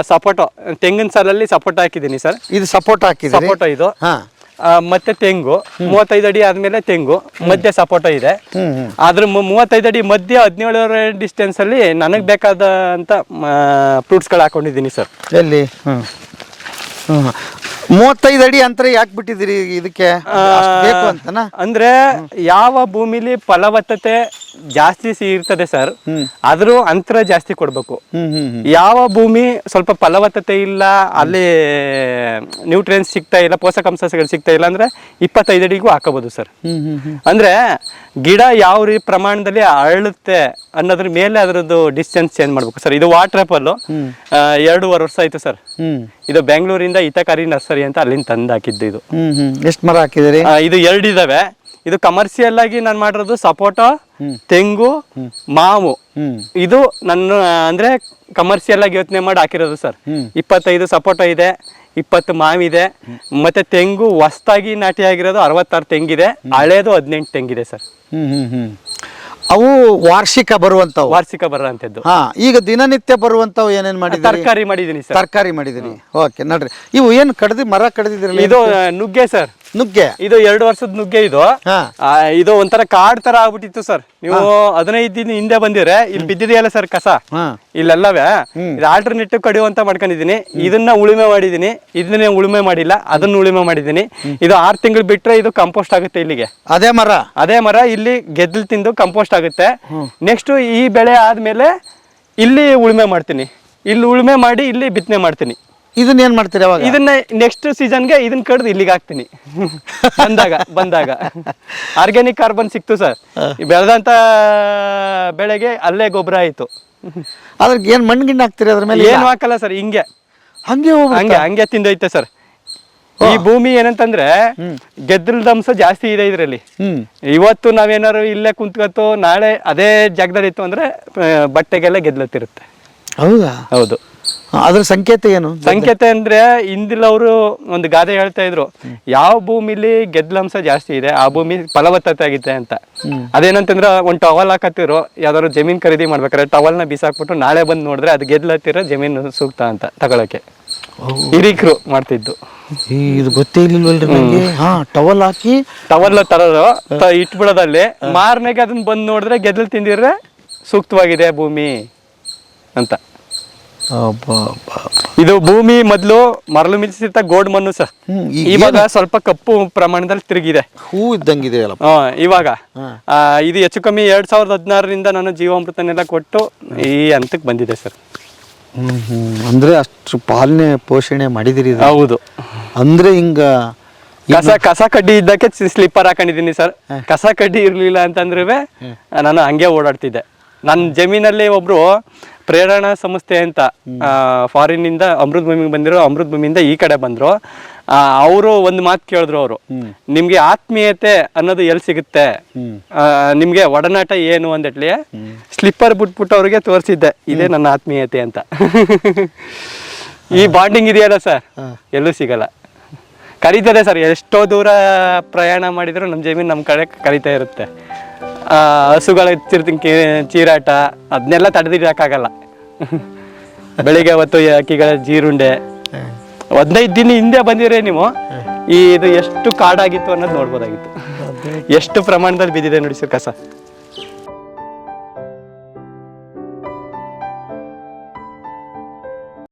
ಸಪೋಟೊ ತೆಂಗಿನ ಸಾಲಲ್ಲಿ ಸಪೋಟ ಹಾಕಿದ್ದೀನಿ ಸರ್. ಇದು ಸಪೋರ್ಟ್ ಹಾಕಿ ಸಪೋಟೋ ಇದು. ಹಾ. ಆ, ಮತ್ತೆ ತೆಂಗು. ಮೂವತ್ತೈದು ಅಡಿ ಆದ್ಮೇಲೆ ತೆಂಗು. ಮಧ್ಯೆ ಸಪೋಟ ಇದೆ. ಆದ್ರೆ ಮು- ಮೂವತ್ತೈದು ಅಡಿ ಮಧ್ಯೆ ಹದಿನೇಳರ ಡಿಸ್ಟೆನ್ಸ್ ಅಲ್ಲಿ ನನಗೆ ಬೇಕಾದಂತ ಫ್ರೂಟ್ಸ್ಗಳು ಹಾಕೊಂಡಿದ್ದೀನಿ ಸರ್ ಎಲ್ಲಿ? ಹ್ಮ್. ಮೂವತ್ತೈದು ಅಡಿ ಅಂತರ ಯಾಕೆ ಬಿಟ್ಟಿದ್ದೀರಿ ಇದಕ್ಕೆ? ಅಷ್ಟ್ ಬೇಕು ಅಂತನಾ? ಅಂದ್ರೆ ಯಾವ ಭೂಮಿಲಿ ಫಲವತ್ತತೆ ಜಾಸ್ತಿ ಸಿ- ಇರ್ತದೆ ಸರ್ ಆದ್ರೂ ಅಂತರ ಜಾಸ್ತಿ ಕೊಡ್ಬೇಕು. ಹ್ಮ್ ಹ್ಮ್ ಹ್ಮ್. ಯಾವ ಭೂಮಿ ಸ್ವಲ್ಪ ಫಲವತ್ತತೆ ಇಲ್ಲ ಅಲ್ಲಿ ನ್ಯೂಟ್ರಿಯನ್ಸ್ ಸಿಗ್ತಾ ಇಲ್ಲ ಪೋಷಕಾಂಶಗಳು ಸಿಗ್ತಾ ಇಲ್ಲ ಅಂದ್ರೆ ಇಪ್ಪತ್ತೈದು ಅಡಿಗೂ ಹಾಕಬಹುದು ಸರ್. ಹ್ಮ್ ಹ್ಮ್ ಹ್ಮ್. ಅಂದ್ರೆ ಗಿಡ ಯಾವ ರೀ ಪ್ರಮಾಣದಲ್ಲಿ ಅರಳುತ್ತೆ ಅನ್ನೋದ್ರ ಮೇಲೆ ಅದರದ್ದು ಡಿಸ್ಟೆನ್ಸ್ ಚೇಂಜ್ ಮಾಡ್ಬೇಕು. ಸರ್ ಇದು ವಾಟರ್ ಆಪಲ್ ಎರಡೂವರೆ ವರ್ಷ ಆಯ್ತು ಸರ್ ಇದು ಬೆಂಗಳೂರಿಂದ ಹಿತಕಾರಿ ನರ್ಸರಿ ಅಂತ ಅಲ್ಲಿಂದ ತಂದು ಹಾಕಿದ್ದು ಇದು ಎಷ್ಟು ಮರ ಹಾಕಿದಿರಿ ಇದು ಎರಡು ಇದಾವೆ. ಇದು ಕಮರ್ಷಿಯಲ್ ಆಗಿ ನಾನು ಮಾಡಿರೋದು ಸಪೋಟ ತೆಂಗು ಮಾವು. ಇದು ನನ್ನ ಅಂದ್ರೆ ಕಮರ್ಷಿಯಲ್ ಆಗಿ ಯೋಚನೆ ಮಾಡಿ ಹಾಕಿರೋದು ಸರ್ ಇಪ್ಪತ್ತೈದು ಸಪೋಟೊ ಇದೆ ಇಪ್ಪತ್ತು ಮಾವಿದೆ ಮತ್ತೆ ತೆಂಗು ಹೊಸ್ತಾಗಿ ನಾಟಿ ಆಗಿರೋದು ಅರವತ್ತಾರು ತೆಂಗಿದೆ ಹಳೇದು ಹದಿನೆಂಟು ತೆಂಗಿದೆ ಸರ್ ಹ್ಮ್ ಹ್ಮ್ ಹ್ಮ್. ಅವು ವಾರ್ಷಿಕ ಬರುವಂತವು. ವಾರ್ಷಿಕ ಬರುವಂತದ್ದು. ಹಾ ಈಗ ದಿನನಿತ್ಯ ಬರುವಂತವು ಏನೇನ್ ಮಾಡಿ ತರಕಾರಿ ಮಾಡಿದೀನಿ ಸರ್. ತರಕಾರಿ ಮಾಡಿದೀನಿ ಓಕೆ ನೋಡ್ರಿ. ಇವು ಏನ್ ಕಡ್ದಿ ಮರ ಕಡ್ದಿದ್ರಲ್ಲ ಇದು ನುಗ್ಗೆ ಸರ್. ನುಗ್ಗೆ? ಇದು ಎರಡು ವರ್ಷದ ನುಗ್ಗೆ ಇದು. ಆ, ಇದು ಒಂಥರ ಕಾಡ್ ತರ ಆಗ್ಬಿಟ್ಟಿತ್ತು ಸರ್. ನೀವು ಹದಿನೈದು ದಿನ ಹಿಂದೆ ಬಂದಿದ್ರೆ ಇಲ್ಲಿ ಬಿದ್ದಿದೆಯಲ್ಲ ಸರ್ ಕಸ? ಹಾ. ಇಲ್ಲೆಲ್ಲವೇ? ಇದು ಆಲ್ಟರ್ನೇಟಿವ್ ಕಡಿಯುವಂತ ಮಾಡ್ಕೊಂಡಿದೀನಿ ಇದನ್ನ ಉಳುಮೆ ಮಾಡಿದೀನಿ ಇದನ್ನ ಉಳುಮೆ ಮಾಡಿಲ್ಲ. ಅದನ್ನ ಉಳುಮೆ ಮಾಡಿದೀನಿ ಇದು ಆರು ತಿಂಗಳು ಬಿಟ್ರೆ ಇದು ಕಂಪೋಸ್ಟ್ ಆಗುತ್ತೆ ಇಲ್ಲಿಗೆ. ಅದೇ ಮರ? ಅದೇ ಮರ ಇಲ್ಲಿ ಗೆದ್ದಲು ತಿಂದು ಕಂಪೋಸ್ಟ್ ಆಗುತ್ತೆ. ನೆಕ್ಸ್ಟ್ ಈ ಬೆಳೆ ಆದ್ಮೇಲೆ ಇಲ್ಲಿ ಉಳುಮೆ ಮಾಡ್ತೀನಿ. ಇಲ್ಲಿ ಉಳುಮೆ ಮಾಡಿ ಇಲ್ಲಿ ಬಿತ್ತನೆ ಮಾಡ್ತೀನಿ. ಇದನ್ನ ಏನ್ ಮಾಡ್ತೀರಿ ಅವಾಗ? ಇದನ್ನ ನೆಕ್ಸ್ಟ್ ಸೀಸನ್ಗೆ ಇದನ್ನ ಕಡ್ದು ಇಲ್ಲಿಗೆ ಹಾಕ್ತೀನಿ. ಬಂದಾಗ ಬಂದಾಗ. ಆರ್ಗ್ಯಾನಿಕ್ ಕಾರ್ಬನ್ ಸಿಕ್ತು ಸರ್. ಬೆಳೆದಂತ ಬೆಳೆಗೆ ಅಲ್ಲೇ ಗೊಬ್ಬರ ಆಯ್ತು. ಅದ್ರಿಗೆ ಏನ್ ಮಣ್ಣು ಗಿಣ್ಣು ಹಾಕ್ತೀರಿ ಅದ್ರ ಮೇಲೆ ಏನು ಹಾಕಲ್ಲ ಸರ್ ಹಿಂಗೆ. ಹಂಗೆ? ಹಂಗೆ ಹಂಗೆ ತಿಂದೈತೆ ಸರ್. ಈ ಭೂಮಿ ಏನಂತಂದ್ರೆ ಗೆದ್ದಲ್ ಅಂಶ ಜಾಸ್ತಿ ಇದೆ ಇದ್ರಲ್ಲಿ. ಇವತ್ತು ನಾವೇನಾರು ಇಲ್ಲೇ ಕುಂತ್ಕತ್ತು ನಾಳೆ ಅದೇ ಜಾಗದಲ್ಲಿ ಇತ್ತು ಅಂದ್ರೆ ಬಟ್ಟೆಗೆಲ್ಲ ಗೆದ್ಲತ್ತಿರುತ್ತೆ. ಹೌದಾ? ಹೌದು. ಅದ್ರ ಸಂಕೇತ ಏನು? ಸಂಕೇತ ಅಂದ್ರೆ ಹಿಂದಿಲವರು ಒಂದು ಗಾದೆ ಹೇಳ್ತಾ ಇದ್ರು ಯಾವ ಭೂಮಿಲಿ ಗೆದ್ಲಂಶ ಜಾಸ್ತಿ ಇದೆ ಆ ಭೂಮಿ ಫಲವತ್ತತೆ ಆಗಿದೆ ಅಂತ. ಅದೇನಂತಂದ್ರೆ ಒಂದ್ ಟವಲ್ ಹಾಕತ್ತಿರೋ ಯಾವ್ದಾದ್ರು ಜಮೀನ್ ಖರೀದಿ ಮಾಡ್ಬೇಕಾದ್ರೆ ಟವಲ್ನ ಬಿಸಾಕ್ಬಿಟ್ಟು ನಾಳೆ ಬಂದು ನೋಡಿದ್ರೆ ಅದು ಗೆದ್ಲತ್ತಿರೋ ಜಮೀನು ಸೂಕ್ತ ಅಂತ ತಗೊಳಕ್ಕೆ. ಹಿರೀಕರು ಮಾಡ್ತಿದ್ದು. ಇದು ಗೊತ್ತೇ ಇರ್ಲಿಲ್ವಲ್ರಿ ನನಗೆ ಹಾ ಟವಲ್ ಹಾಕಿ ಟವಲ್ ತರೋದು ಇಟ್ಬಿಡೋದಲ್ಲಿ ಮಾರನೆಗೆ ಅದನ್ನ ಬಂದು ನೋಡಿದ್ರೆ ಗೆದ್ದಲು ತಿಂದಿದ್ರೆ ಸೂಕ್ತವಾಗಿದೆ ಭೂಮಿ ಅಂತ. ಇದು ಭೂಮಿ ಮೊದಲು ಮರಳು ಮಿಲ್ಸಿರ್ತ ಗೋಡ್ ಮಣ್ಣು ಸರ್. ಇವಾಗ ಸ್ವಲ್ಪ ಕಪ್ಪು ಪ್ರಮಾಣದಲ್ಲಿ ತಿರುಗಿದೆ. ಹೂ ಇದ್ದಂಗಿದೆ ಇವಾಗ. ಇದು ಹೆಚ್ಚು ಕಮ್ಮಿ ಎರಡ್ ಸಾವಿರದ ಹದಿನಾರರಿಂದ ನಾನು ಜೀವಾಮೃತನೆಲ್ಲ ಕೊಟ್ಟು ಈ ಹಂತಕ್ಕೆ ಬಂದಿದೆ ಸರ್. ಅಂದ್ರೆ ಅಷ್ಟು ಪಾಲನೆ ಪೋಷಣೆ ಮಾಡಿದಿರಿ ಹೌದು. ಅಂದ್ರೆ ಹಿಂಗ ಕಸ ಕಸ ಕಡ್ಡಿ ಇದ್ದಕ್ಕೆ ಸ್ಲಿಪ್ಪರ್ ಹಾಕೊಂಡಿದ್ದೀನಿ ಸರ್. ಕಸ ಕಡ್ಡಿ ಇರ್ಲಿಲ್ಲ ಅಂತಂದ್ರೆ ನಾನು ಹಂಗೆ ಓಡಾಡ್ತಿದ್ದೆ. ನನ್ನ ಜಮೀನಲ್ಲಿ ಒಬ್ರು ಪ್ರೇರಣಾ ಸಂಸ್ಥೆ ಅಂತ ಫಾರಿನ್ ಇಂದ ಅಮೃತ್ ಭೂಮಿಗೆ ಬಂದಿರೋ ಅಮೃತ್ ಭೂಮಿಯಿಂದ ಈ ಕಡೆ ಬಂದ್ರು. ಅವರು ಒಂದು ಮಾತು ಕೇಳಿದ್ರು ಅವರು ನಿಮ್ಗೆ ಆತ್ಮೀಯತೆ ಅನ್ನೋದು ಎಲ್ಲಿ ಸಿಗುತ್ತೆ? ನಿಮ್ಗೆ ಒಡನಾಟ ಏನು? ಅಂದಟ್ಲಿ ಸ್ಲಿಪ್ಪರ್ ಬಿಟ್ಬಿಟ್ಟು ಅವ್ರಿಗೆ ತೋರಿಸಿದ್ದೆ ಇದೇ ನನ್ನ ಆತ್ಮೀಯತೆ ಅಂತ. ಈ ಬಾಂಡಿಂಗ್ ಇದೆಯಲ್ಲ ಸರ್ ಎಲ್ಲೂ ಸಿಗಲ್ಲ. ಕರೀತಾರೆ ಸರ್ ಎಷ್ಟೋ ದೂರ ಪ್ರಯಾಣ ಮಾಡಿದ್ರು ನಮ್ಮ ಜಮೀನು ನಮ್ಮ ಕಡೆ ಕರೀತಾ ಇರುತ್ತೆ. ಹಸುಗಳ ಚಿರ್ತಿ ಚೀರಾಟ ಅದನ್ನೆಲ್ಲ ತಡೆದಿಡಕ್ಕಾಗಲ್ಲ ಬೆಳಿಗ್ಗೆ ಹೊತ್ತು ಅಕ್ಕಿಗಳ ಜೀರುಂಡೆ. ಹದಿನೈದು ದಿನ ಹಿಂದೆ ಬಂದಿರೇ ನೀವು. ಈ ಇದು ಎಷ್ಟು ಕಾಡಾಗಿತ್ತು ಅನ್ನೋದು ನೋಡ್ಬೋದಾಗಿತ್ತು. ಎಷ್ಟು ಪ್ರಮಾಣದಲ್ಲಿ ಬಿದ್ದಿದೆ ನೋಡಿ ಸರ್ ಕಸ.